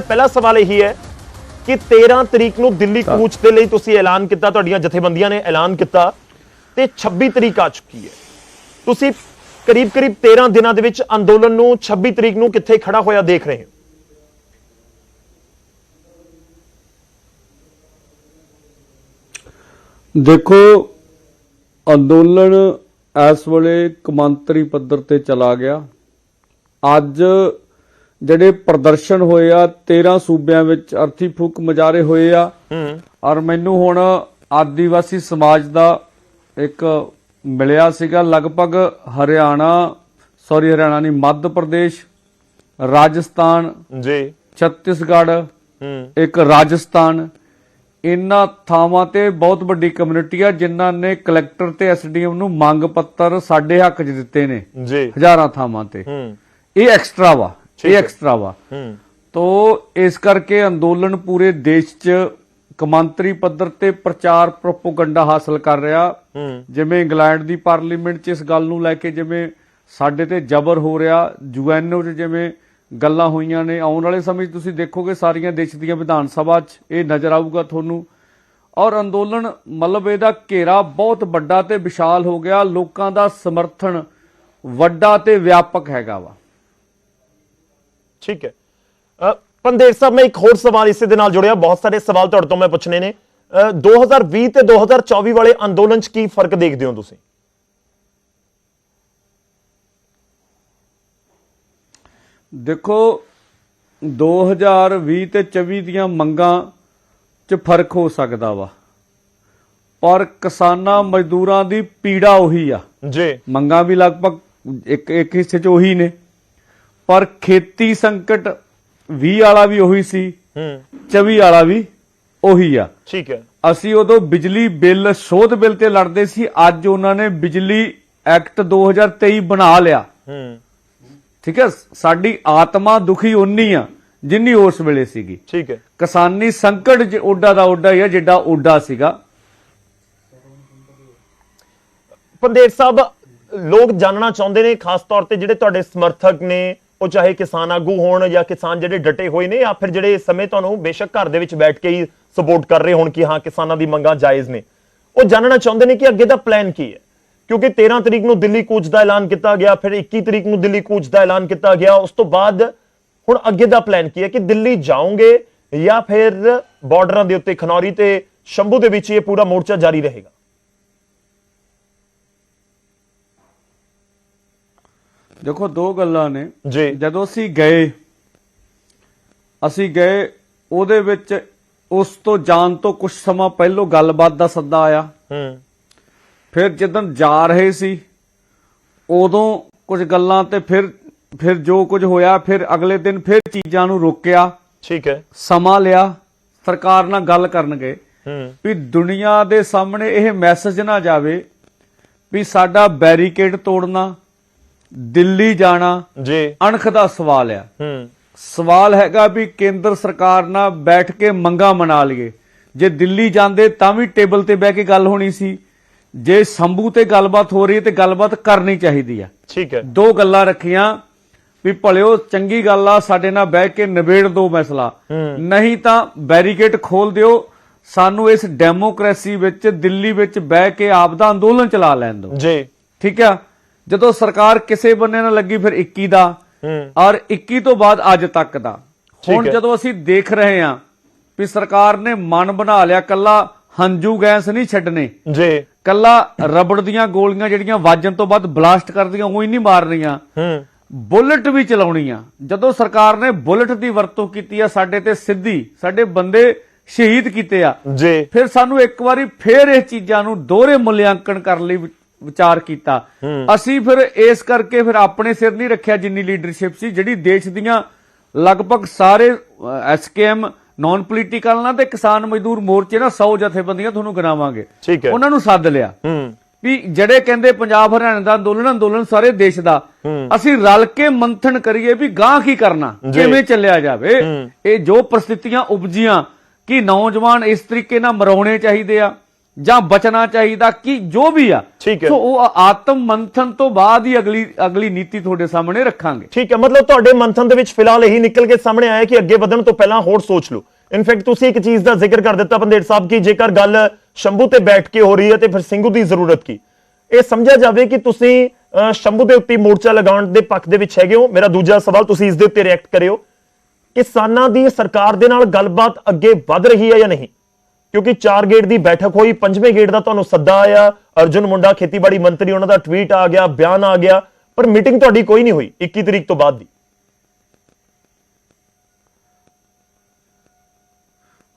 ਪਹਿਲਾ ਸਵਾਲ ਇਹੀ ਹੈ ਕਿ 13 ਤਰੀਕ ਨੂੰ ਦਿੱਲੀ ਕੂਚ ਦੇ ਲਈ ਤੁਸੀਂ ਐਲਾਨ ਕੀਤਾ ਤੁਹਾਡੀਆਂ ਜਥੇਬੰਦੀਆਂ ਨੇ ਐਲਾਨ ਕੀਤਾ ਤੇ 26 ਤਰੀਕ ਆ ਚੁੱਕੀ ਹੈ। ਤੁਸੀਂ ਕਰੀਬ ਕਰੀਬ 13 ਦਿਨਾਂ ਦੇ ਵਿੱਚ ਅੰਦੋਲਨ ਨੂੰ 26 ਤਰੀਕ ਨੂੰ ਕਿੱਥੇ ਖੜਾ ਹੋਇਆ ਦੇਖ ਰਹੇ ਹੋ? ਦੇਖੋ ਅੰਦੋਲਨ ਇਸ ਵੇਲੇ ਕਮਾਂਤਰੀ ਪੱਧਰ ਤੇ ਚਲਾ ਗਿਆ। ਅੱਜ ਜਿਹੜੇ ਪ੍ਰਦਰਸ਼ਨ ਹੋਏ ਆ 13 ਸੂਬਿਆਂ ਵਿੱਚ ਅਰਥੀ ਫੂਕ ਮਜਾਰੇ ਹੋਏ ਆ। ਹੂੰ। ਔਰ ਮੈਨੂੰ ਹੁਣ ਆਦੀਵਾਸੀ ਸਮਾਜ ਦਾ ਇੱਕ ਮਿਲਿਆ ਸੀਗਾ ਲਗਭਗ ਹਰਿਆਣਾ ਸੌਰੀ ਹਰਿਆਣਾ ਨਹੀਂ ਮੱਧ ਪ੍ਰਦੇਸ਼ ਰਾਜਸਥਾਨ ਜੀ। ਛੱਤੀਸਗੜ੍ਹ ਹੂੰ। ਇੱਕ ਰਾਜਸਥਾਨ। ਇਨ੍ਹਾਂ ਥਾਵਾਂ ਤੇ ਬਹੁਤ ਵੱਡੀ ਕਮਿਊਨਿਟੀ ਆ ਜਿਨ੍ਹਾਂ ਨੇ ਕਲੈਕਟਰ ਤੇ ਐਸਡੀਐਮ ਨੂੰ ਮੰਗ ਪੱਤਰ ਸਾਡੇ ਹੱਕ 'ਚ ਦਿੱਤੇ ਨੇ। ਜੀ। ਹਜ਼ਾਰਾਂ ਥਾਵਾਂ ਤੇ। ਹੂੰ। ਇਹ ਐਕਸਟਰਾ ਵਾ। ਇਹ। ਐਕਸਟਰਾ ਵਾ। ਹੂੰ। ਤੋ ਇਸ ਕਰਕੇ ਅੰਦੋਲਨ ਪੂਰੇ ਦੇਸ਼ 'ਚ ਕਮਾਂਤਰੀ ਪੱਧਰ ਤੇ ਪ੍ਰਚਾਰ ਪ੍ਰੋਪਗੈਂਡਾ ਹਾਸਲ ਕਰ ਰਿਹਾ। ਜਿਵੇਂ ਇੰਗਲੈਂਡ ਦੀ ਪਾਰਲੀਮੈਂਟ 'ਚ ਇਸ ਗੱਲ ਨੂੰ ਲੈ ਕੇ ਜਿਵੇਂ ਸਾਡੇ ਤੇ ਜ਼ਬਰ ਹੋ ਰਿਹਾ। ਯੂਐਨਓ 'ਚ ਜਿਵੇਂ ਗੱਲਾਂ ਹੋਈਆਂ ਨੇ। ਆਉਣ ਵਾਲੇ ਸਮੇਂ 'ਚ ਤੁਸੀਂ ਦੇਖੋਗੇ ਸਾਰੀਆਂ ਦੇਸ਼ ਦੀਆਂ ਵਿਧਾਨ ਸਭਾ 'ਚ ਇਹ ਨਜ਼ਰ ਆਊਗਾ ਤੁਹਾਨੂੰ। ਔਰ ਅੰਦੋਲਨ ਮਤਲਬ ਇਹਦਾ ਘੇਰਾ ਬਹੁਤ ਵੱਡਾ ਤੇ ਵਿਸ਼ਾਲ ਹੋ ਗਿਆ। ਲੋਕਾਂ ਦਾ ਸਮਰਥਨ ਵੱਡਾ ਤੇ ਵਿਆਪਕ ਹੈਗਾ ਵਾ। ਠੀਕ ਹੈ। ਪੰਦੇਰ ਸਾਹਿਬ ਮੈਂ ਇੱਕ ਹੋਰ ਸਵਾਲ ਇਸੇ ਦੇ ਨਾਲ ਜੁੜਿਆ। ਬਹੁਤ ਸਾਰੇ ਸਵਾਲ ਤੁਹਾਡੇ ਤੋਂ ਮੈਂ ਪੁੱਛਣੇ ਨੇ। ਅ, 2020 ਤੇ 2024 ਵਾਲੇ ਅੰਦੋਲਨ 'ਚ ਕੀ ਫ਼ਰਕ ਦੇਖਦੇ ਹੋ ਤੁਸੀਂ? ਦੇਖੋ 2020 ਤੇ 24 ਦੀਆਂ ਮੰਗਾਂ 'ਚ ਫ਼ਰਕ ਹੋ ਸਕਦਾ ਵਾ। ਪਰ ਕਿਸਾਨਾਂ ਮਜ਼ਦੂਰਾਂ ਦੀ ਪੀੜਾ ਉਹੀ ਆ। ਜੀ। ਮੰਗਾਂ ਵੀ ਲਗਭਗ ਇੱਕ ਇੱਕ ਹਿੱਸੇ 'ਚ ਉਹੀ ਨੇ। ਪਰ ਖੇਤੀ ਸੰਕਟ 20 ਵਾਲਾ ਵੀ ਉਹੀ ਸੀ ਹੂੰ। 24 ਵਾਲਾ ਵੀ ਉਹੀ ਆ। ਠੀਕ ਹੈ। ਅਸੀਂ ਉਦੋਂ ਬਿਜਲੀ ਬਿੱਲ ਸੋਧ ਬਿੱਲ ਤੇ ਲੜਦੇ ਸੀ ਅੱਜ ਉਹਨਾਂ ਨੇ ਬਿਜਲੀ ਐਕਟ 2023 ਬਣਾ ਲਿਆ। ਹੂੰ। ਠੀਕ ਹੈ ਸਾਡੀ ਆਤਮਾ ਦੁਖੀ ਉਨੀ ਆ ਜਿੰਨੀ ਉਸ ਵੇਲੇ ਸੀਗੀ। ਠੀਕ ਹੈ। ਕਿਸਾਨੀ ਸੰਕਟ ਜ ਓਡਾ ਦਾ ਓਡਾ ਹੀ ਆ ਜਿੱਡਾ ਓਡਾ ਸੀਗਾ। ਪੰਦੇਰ ਸਾਹਿਬ ਲੋਕ ਜਾਣਨਾ ਚਾਹੁੰਦੇ ਨੇ ਖਾਸ ਤੌਰ ਤੇ ਜਿਹੜੇ ਤੁਹਾਡੇ ਸਮਰਥਕ ਨੇ ਉਹ ਚਾਹੇ ਕਿਸਾਨ ਆਗੂ ਹੋਣ ਜਾਂ ਕਿਸਾਨ ਜਿਹੜੇ ਡਟੇ ਹੋਏ ਨੇ ਜਾਂ ਫਿਰ ਜਿਹੜੇ ਇਸ ਸਮੇਂ ਤੁਹਾਨੂੰ ਬੇਸ਼ੱਕ ਘਰ ਦੇ ਵਿੱਚ ਬੈਠ ਕੇ ਹੀ ਸਪੋਰਟ ਕਰ ਰਹੇ ਹੋਣ ਕਿ ਹਾਂ, ਕਿਸਾਨਾਂ ਦੀ ਮੰਗਾਂ ਜਾਇਜ਼ ਨੇ। ਉਹ ਜਾਣਨਾ ਚਾਹੁੰਦੇ ਨੇ ਕਿ ਅੱਗੇ ਦਾ ਪਲਾਨ ਕੀ ਹੈ। ਕਿਉਂਕਿ 13 ਤਰੀਕ ਨੂੰ ਦਿੱਲੀ ਕੂਚ ਦਾ ਐਲਾਨ ਕੀਤਾ ਗਿਆ, ਫਿਰ 21 ਤਰੀਕ ਨੂੰ ਦਿੱਲੀ ਕੂਚ ਦਾ ਐਲਾਨ ਕੀਤਾ ਗਿਆ। ਉਸ ਤੋਂ ਬਾਅਦ ਹੁਣ ਅੱਗੇ ਦਾ ਪਲਾਨ ਕੀ ਹੈ ਕਿ ਦਿੱਲੀ ਜਾਓਗੇ ਜਾਂ ਫਿਰ ਬਾਰਡਰਾਂ ਦੇ ਉੱਤੇ ਖਨੌਰੀ ਤੇ ਸ਼ੰਭੂ ਦੇ ਵਿੱਚ ਇਹ ਪੂਰਾ ਮੋਰਚਾ ਜਾਰੀ ਰਹੇਗਾ। ਦੇਖੋ ਦੋ ਗੱਲਾਂ ਨੇ। ਜੀ। ਜਦੋਂ ਅਸੀਂ ਗਏ ਅਸੀਂ ਗਏ ਉਹਦੇ ਵਿੱਚ ਉਸ ਤੋਂ ਜਾਣ ਤੋਂ ਕੁਝ ਸਮਾਂ ਪਹਿਲਾਂ ਗੱਲਬਾਤ ਦਾ ਸੱਦਾ ਆਇਆ। ਹੂੰ। ਫਿਰ ਜਦੋਂ ਜਾ ਰਹੇ ਸੀ ਉਦੋਂ ਕੁਝ ਗੱਲਾਂ ਤੇ ਫਿਰ ਫਿਰ ਜੋ ਕੁਝ ਹੋਇਆ ਫਿਰ ਅਗਲੇ ਦਿਨ ਫਿਰ ਚੀਜ਼ਾਂ ਨੂੰ ਰੋਕਿਆ ਠੀਕ ਹੈ। ਸਮਾਂ ਲਿਆ ਸਰਕਾਰ ਨਾਲ ਗੱਲ ਕਰਨ ਗਏ। ਹੂੰ। ਵੀ ਦੁਨੀਆ ਦੇ ਸਾਹਮਣੇ ਇਹ ਮੈਸੇਜ ਨਾ ਜਾਵੇ ਵੀ ਸਾਡਾ ਬੈਰੀਕੇਡ ਤੋੜਨਾ ਦਿੱਲੀ ਜਾਣਾ ਜੀ। ਅਣਖ ਦਾ ਸਵਾਲ ਆ। ਹੂੰ। ਸਵਾਲ ਹੈਗਾ ਵੀ ਕੇਂਦਰ ਸਰਕਾਰ ਨਾਲ ਬੈਠ ਕੇ ਮੰਗਾ ਮਨਾ ਲਈਏ। ਜੇ ਦਿੱਲੀ ਜਾਂਦੇ ਤਾਂ ਵੀ ਟੇਬਲ ਤੇ ਬਹਿ ਕੇ ਗੱਲ ਹੋਣੀ ਸੀ। ਜੇ ਸੰਭੂ ਤੇ ਗੱਲਬਾਤ ਹੋ ਰਹੀ ਹੈ ਤੇ ਗੱਲਬਾਤ ਕਰਨੀ ਚਾਹੀਦੀ ਆ। ਠੀਕ ਹੈ। ਦੋ ਗੱਲਾਂ ਰੱਖੀਆਂ ਵੀ ਭਲਿਓ ਚੰਗੀ ਗੱਲ ਆ ਸਾਡੇ ਨਾਲ ਬਹਿ ਕੇ ਨਿਬੇੜ ਦੋ ਮਸਲਾ। ਨਹੀਂ ਤਾਂ ਬੈਰੀਕੇਡ ਖੋਲ ਦਿਓ ਸਾਨੂੰ ਇਸ ਡੈਮੋਕ੍ਰੇਸੀ ਵਿੱਚ ਦਿੱਲੀ ਵਿੱਚ ਬਹਿ ਕੇ ਆਪ ਦਾ ਅੰਦੋਲਨ ਚਲਾ ਲੈਣ ਦਿਓ। ਜੀ। ਠੀਕ ਆ? ਜਦੋਂ ਸਰਕਾਰ ਕਿਸੇ ਬੰਨੇ ਨਾਲ ਲੱਗੀ ਫਿਰ 21 ਦਾ ਔਰ 21 ਤੋਂ ਬਾਅਦ ਅੱਜ ਤੱਕ ਦਾ। ਹੁਣ। ਜਦੋਂ ਅਸੀਂ ਦੇਖ ਰਹੇ ਹਾਂ ਵੀ ਸਰਕਾਰ ਨੇ ਮਨ ਬਣਾ ਲਿਆ ਕੱਲਾ ਹੰਝੂ ਗੈਸ ਨਹੀਂ ਛੱਡਨੇ। ਜੀ। ਕੱਲਾ ਰਬੜ ਦੀਆਂ ਗੋਲੀਆਂ ਜਿਹੜੀਆਂ ਵਾਜਣ ਤੋਂ ਬਾਅਦ ਬਲਾਸਟ ਕਰਦੀਆਂ ਉਹ ਹੀ ਨਹੀਂ ਮਾਰਨੀਆਂ ਹੂੰ। ਬੁਲਟ ਵੀ ਚਲਾਉਣੀਆਂ ਜਦੋਂ ਸਰਕਾਰ ਨੇ ਬੁਲਟ ਦੀ ਵਰਤੋਂ ਕੀਤੀ ਆ ਸਾਡੇ ਤੇ ਸਿੱਧੀ ਸਾਡੇ ਬੰਦੇ ਸ਼ਹੀਦ ਕੀਤੇ ਆ। ਜੀ। ਫਿਰ ਸਾਨੂੰ ਇੱਕ ਵਾਰੀ ਫੇਰ ਇਹ ਚੀਜ਼ਾਂ ਨੂੰ ਦੋਹਰੇ ਮੁੱਲਿਆਂਕਣ ਕਰਨ ਲਈ ਵਿਚਾਰ ਕੀਤਾ। ਅਸੀਂ ਫਿਰ ਇਸ ਕਰਕੇ ਫਿਰ ਆਪਣੇ ਸਿਰ ਨਹੀਂ ਰੱਖਿਆ ਜਿੰਨੀ ਲੀਡਰਸ਼ਿਪ ਸੀ ਜਿਹੜੀ ਦੇਸ਼ ਦੀਆਂ ਲਗਭਗ ਸਾਰੇ ਐਸਕੇਐਮ ਨਾਨ ਪੋਲੀਟੀਕਲ ਨਾਲ ਤੇ ਕਿਸਾਨ ਮਜ਼ਦੂਰ ਮੋਰਚੇ ਨਾਲ 100 ਜਥੇਬੰਦੀਆਂ ਤੁਹਾਨੂੰ ਗਿਣਾਵਾਂਗੇ। ਠੀਕ ਹੈ। ਉਹਨਾਂ ਨੂੰ ਸੱਦ ਲਿਆ। ਵੀ ਜਿਹੜੇ ਕਹਿੰਦੇ ਪੰਜਾਬ ਹਰਿਆਣਾ ਦਾ ਅੰਦੋਲਨ ਅੰਦੋਲਨ ਸਾਰੇ ਦੇਸ਼ ਦਾ। ਅਸੀਂ ਰਲ ਕੇ ਮੰਥਨ ਕਰੀਏ ਵੀ ਗਾਂ ਕੀ ਕਰਨਾ। ਕਿਵੇਂ ਚੱਲਿਆ ਜਾਵੇ। ਇਹ ਜੋ ਪ੍ਰਸਥਿਤੀਆਂ ਉਪਜੀਆਂ ਕਿ ਨੌਜਵਾਨ ਇਸ ਤਰੀਕੇ ਨਾਲ ਮਰਾਉਣੇ ਚਾਹੀਦੇ ਆ। ਜਾਂ ਬਚਣਾ ਚਾਹੀਦਾ ਕਿ ਜੋ ਵੀ ਆ। ਠੀਕ ਹੈ। ਸੋ ਉਹ ਆਤਮ ਮੰਥਨ ਤੋਂ ਬਾਅਦ ਹੀ ਅਗਲੀ ਅਗਲੀ ਨੀਤੀ ਤੁਹਾਡੇ ਸਾਹਮਣੇ ਰੱਖਾਂਗੇ। ਠੀਕ ਹੈ ਮਤਲਬ ਤੁਹਾਡੇ ਮੰਥਨ ਦੇ ਵਿੱਚ ਫਿਲਹਾਲ ਇਹੀ ਨਿਕਲ ਕੇ ਸਾਹਮਣੇ ਆਇਆ ਕਿ ਅੱਗੇ ਵਧਣ ਤੋਂ ਪਹਿਲਾਂ ਹੋਰ ਸੋਚ ਲਓ। ਇਨਫੈਕਟ ਤੁਸੀਂ ਇੱਕ ਚੀਜ਼ ਦਾ ਜ਼ਿਕਰ ਕਰ ਦਿੱਤਾ ਪੰਦੇੜ ਸਾਹਿਬ ਕਿ ਜੇਕਰ ਗੱਲ ਸ਼ੰਭੂ ਤੇ ਬੈਠ ਕੇ ਹੋ ਰਹੀ ਹੈ ਤੇ ਫਿਰ ਸਿੰਘੂ ਦੀ ਜ਼ਰੂਰਤ ਕੀ? ਇਹ ਸਮਝਿਆ ਜਾਵੇ ਕਿ ਤੁਸੀਂ ਸ਼ੰਭੂ ਦੇ ਉੱਤੇ ਮੋਰਚਾ ਲਗਾਉਣ ਦੇ ਪੱਖ ਦੇ ਵਿੱਚ ਹੈਗੇ ਹੋ। ਮੇਰਾ ਦੂਜਾ ਸਵਾਲ ਤੁਸੀਂ ਇਸ ਦੇ ਉੱਤੇ ਰਿਐਕਟ ਕਰਿਓ। ਕਿਸਾਨਾਂ ਦੀ ਸਰਕਾਰ ਦੇ ਨਾਲ ਗੱਲਬਾਤ ਅੱਗੇ ਵੱਧ ਰਹੀ ਹੈ ਜਾਂ ਨਹੀਂ? ਕਿਉਂਕਿ 4 ਗੇਟ ਦੀ ਬੈਠਕ ਹੋਈ ਪੰਜਵੇਂ ਗੇਟ ਦਾ ਤੁਹਾਨੂੰ ਸੱਦਾ ਆਇਆ ਅਰਜੁਨ ਮੁੰਡਾ ਖੇਤੀਬਾੜੀ ਮੰਤਰੀ ਉਹਨਾਂ ਦਾ ਟਵੀਟ ਆ ਗਿਆ ਬਿਆਨ ਆ ਗਿਆ ਪਰ ਮੀਟਿੰਗ ਤੁਹਾਡੀ ਕੋਈ ਨਹੀਂ ਹੋਈ 21 ਤਰੀਕ ਤੋਂ ਬਾਅਦ ਦੀ।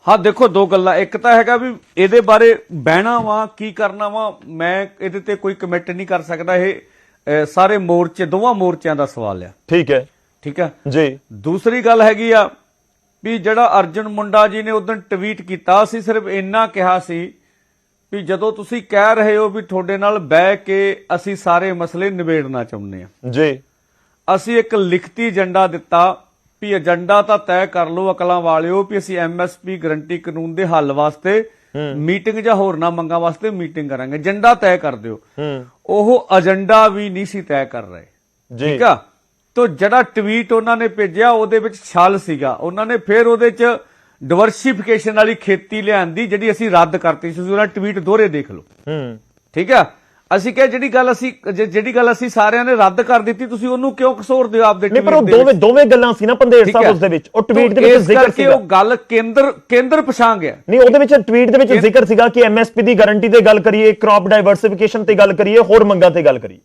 ਹਾਂ ਦੇਖੋ ਦੋ ਗੱਲਾਂ। ਇੱਕ ਤਾਂ ਹੈਗਾ ਵੀ ਇਹਦੇ ਬਾਰੇ ਬਹਿਣਾ ਵਾ ਕੀ ਕਰਨਾ ਵਾ ਮੈਂ ਇਹਦੇ ਤੇ ਕੋਈ ਕਮਿਟ ਨਹੀਂ ਕਰ ਸਕਦਾ ਇਹ। ਸਾਰੇ ਮੋਰਚੇ ਦੋਵਾਂ ਮੋਰਚਿਆਂ ਦਾ ਸਵਾਲ ਆ। ਠੀਕ ਹੈ। ਠੀਕ ਆ? ਜੀ। ਦੂਸਰੀ ਗੱਲ ਹੈਗੀ ਆ ਵੀ ਜਿਹੜਾ ਅਰਜਨ ਮੁੰਡਾ ਜੀ ਨੇ ਉਦੋਂ ਟਵੀਟ ਕੀਤਾ ਸੀ ਸਿਰਫ ਇੰਨਾ ਕਿਹਾ ਸੀ ਵੀ ਜਦੋਂ ਤੁਸੀਂ ਕਹਿ ਰਹੇ ਹੋ ਵੀ ਤੁਹਾਡੇ ਨਾਲ ਬਹਿ ਕੇ ਅਸੀਂ ਸਾਰੇ ਮਸਲੇ ਨਿਬੇੜਨਾ ਚਾਹੁੰਦੇ ਆ ਜੀ। ਅਸੀਂ ਇੱਕ ਲਿਖਤੀ ਏਜੰਡਾ ਦਿੱਤਾ ਵੀ ਏਜੰਡਾ ਤਾਂ ਤੈਅ ਕਰ ਲਓ ਅਕਲਾਂ ਵਾਲਿਓ ਵੀ ਅਸੀਂ ਐਮਐਸਪੀ ਗਰੰਟੀ ਕਾਨੂੰਨ ਦੇ ਹੱਲ ਵਾਸਤੇ ਮੀਟਿੰਗ ਜਾਂ ਹੋਰ ਨਾ ਮੰਗਾਂ ਵਾਸਤੇ ਮੀਟਿੰਗ ਕਰਾਂਗੇ। ਏਜੰਡਾ ਤੈਅ ਕਰ ਦਿਓ। ਉਹ ਏਜੰਡਾ ਵੀ ਨਹੀਂ ਸੀ ਤੈਅ ਕਰ ਰਹੇ। ਠੀਕ ਆ? ਤੋ ਜਿਹੜਾ ਟਵੀਟ ਉਹਨਾਂ ਨੇ ਭੇਜਿਆ ਉਹਦੇ ਵਿੱਚ ਛਲ ਸੀਗਾ। ਉਹਨਾਂ ਨੇ ਫਿਰ ਉਹਦੇ ਚ ਡਿਵਰਸਿਫਿਕੇਸ਼ਨ ਵਾਲੀ ਖੇਤੀ ਲਿਆਂਦੀ ਜਿਹੜੀ ਅਸੀਂ ਰੱਦ ਕਰਤੀ ਸੀ। ਉਹਨਾਂ ਟਵੀਟ ਦੋਹਰੇ ਦੇਖ ਲਓ। ਹੂੰ। ਠੀਕ ਆ? ਅਸੀਂ ਕਿਹਾ ਜਿਹੜੀ ਗੱਲ ਅਸੀਂ ਜਿਹੜੀ ਗੱਲ ਅਸੀਂ ਸਾਰਿਆਂ ਨੇ ਰੱਦ ਕਰ ਦਿੱਤੀ ਤੁਸੀਂ ਉਹਨੂੰ ਕਿਉਂ ਕਸੂਰਦੇ ਹੋ ਆਪਦੇ ਨਹੀਂ ਪਰ ਉਹ ਦੇ? ਦੋਵੇਂ ਦੋਵੇਂ ਗੱਲਾਂ ਸੀ ਨਾ ਪੰਦੇੜ ਸਾਹਿਬ। ਉਸ ਦੇ ਵਿੱਚ। ਉਹ ਟਵੀਟ ਦੇ ਵਿੱਚ ਜ਼ਿਕਰ ਸੀਗਾ। ਉਹ ਗੱਲ ਕੇਂਦਰ ਕੇਂਦਰ ਪਛਾਣ ਗਿਆ। ਨਹੀਂ ਉਹਦੇ ਵਿੱਚ ਟਵੀਟ ਦੇ ਵਿੱਚ ਜ਼ਿਕਰ ਸੀਗਾ ਕਿ ਐਮਐਸਪੀ ਦੀ ਗਾਰੰਟੀ ਤੇ ਗੱਲ ਕਰੀਏ ਕ੍ਰੌਪ ਡਾਈਵਰਸਿਫਿਕੇਸ਼ਨ ਤੇ ਗੱਲ ਕਰੀਏ ਹੋਰ ਮੰਗਾਂ ਤੇ ਗੱਲ ਕਰੀਏ।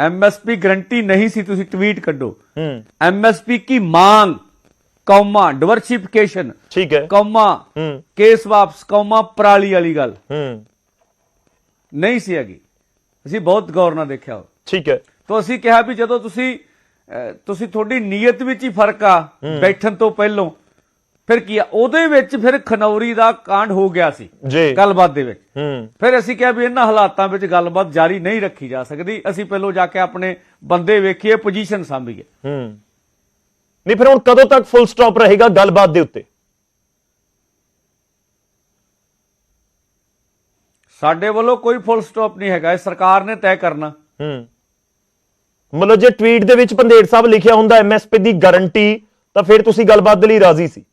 ਐਮਐਸਪੀ ਗਰੰਟੀ ਨਹੀਂ ਸੀ ਤੁਸੀਂ ਟਵੀਟ ਕੱਢੋ ਹੂੰ ਐਮਐਸਪੀ ਕੀ ਮਾंग ਕੌਮਾ ਡਿਵਰਸਿਫਿਕੇਸ਼ਨ ਠੀਕ ਹੈ ਕੌਮਾ ਕੇਸ ਵਾਪਸ ਕੌਮਾ ਪਰਾਲੀ ਵਾਲੀ ਗੱਲ ਹੂੰ ਨਹੀਂ ਸੀ ਹੈਗੀ ਅਸੀਂ ਬਹੁਤ ਗੌਰ ਨਾਲ ਦੇਖਿਆ ਠੀਕ ਹੈ ਤਾਂ ਅਸੀਂ ਕਿਹਾ ਵੀ ਜਦੋਂ ਤੁਸੀਂ ਤੁਸੀਂ ਤੁਹਾਡੀ ਨੀਅਤ ਵਿੱਚ ਹੀ ਫ਼ਰਕ ਆ ਬੈਠਣ ਤੋਂ ਪਹਿਲਾਂ ਫਿਰ ਕੀ ਆ? ਉਹਦੇ ਵਿੱਚ ਫਿਰ ਖਨੌਰੀ ਦਾ ਕਾਂਡ ਹੋ ਗਿਆ ਸੀ। ਜੀ। ਗੱਲਬਾਤ ਦੇ ਵਿੱਚ। ਹੂੰ। ਫਿਰ ਅਸੀਂ ਕਿਹਾ ਵੀ ਇਹਨਾਂ ਹਾਲਾਤਾਂ ਵਿੱਚ ਗੱਲਬਾਤ ਜਾਰੀ ਨਹੀਂ ਰੱਖੀ ਜਾ ਸਕਦੀ। ਅਸੀਂ ਪਹਿਲਾਂ ਜਾ ਕੇ ਆਪਣੇ ਬੰਦੇ ਵੇਖੀਏ ਪੋਜੀਸ਼ਨ ਸਾਂਭੀਏ। ਹੂੰ। ਨਹੀਂ ਫਿਰ ਹੁਣ ਕਦੋਂ ਤੱਕ ਫੁੱਲ ਸਟਾਪ ਰਹੇਗਾ ਗੱਲਬਾਤ ਦੇ ਉੱਤੇ? ਸਾਡੇ ਵੱਲੋਂ ਕੋਈ ਫੁੱਲ ਸਟਾਪ ਨਹੀਂ ਹੈਗਾ। ਇਹ ਸਰਕਾਰ ਨੇ ਤੈਅ ਕਰਨਾ। ਹੂੰ। ਮਤਲਬ ਜੇ ਟਵੀਟ ਦੇ ਵਿੱਚ ਪੰਦੇੜ ਸਾਹਿਬ ਲਿਖਿਆ ਹੁੰਦਾ ਐਮਐਸਪੀ ਦੀ ਗਾਰੰਟੀ ਤਾਂ ਫਿਰ ਤੁਸੀਂ ਗੱਲਬਾਤ ਦੇ ਲਈ ਰਾਜ਼ੀ ਸੀ।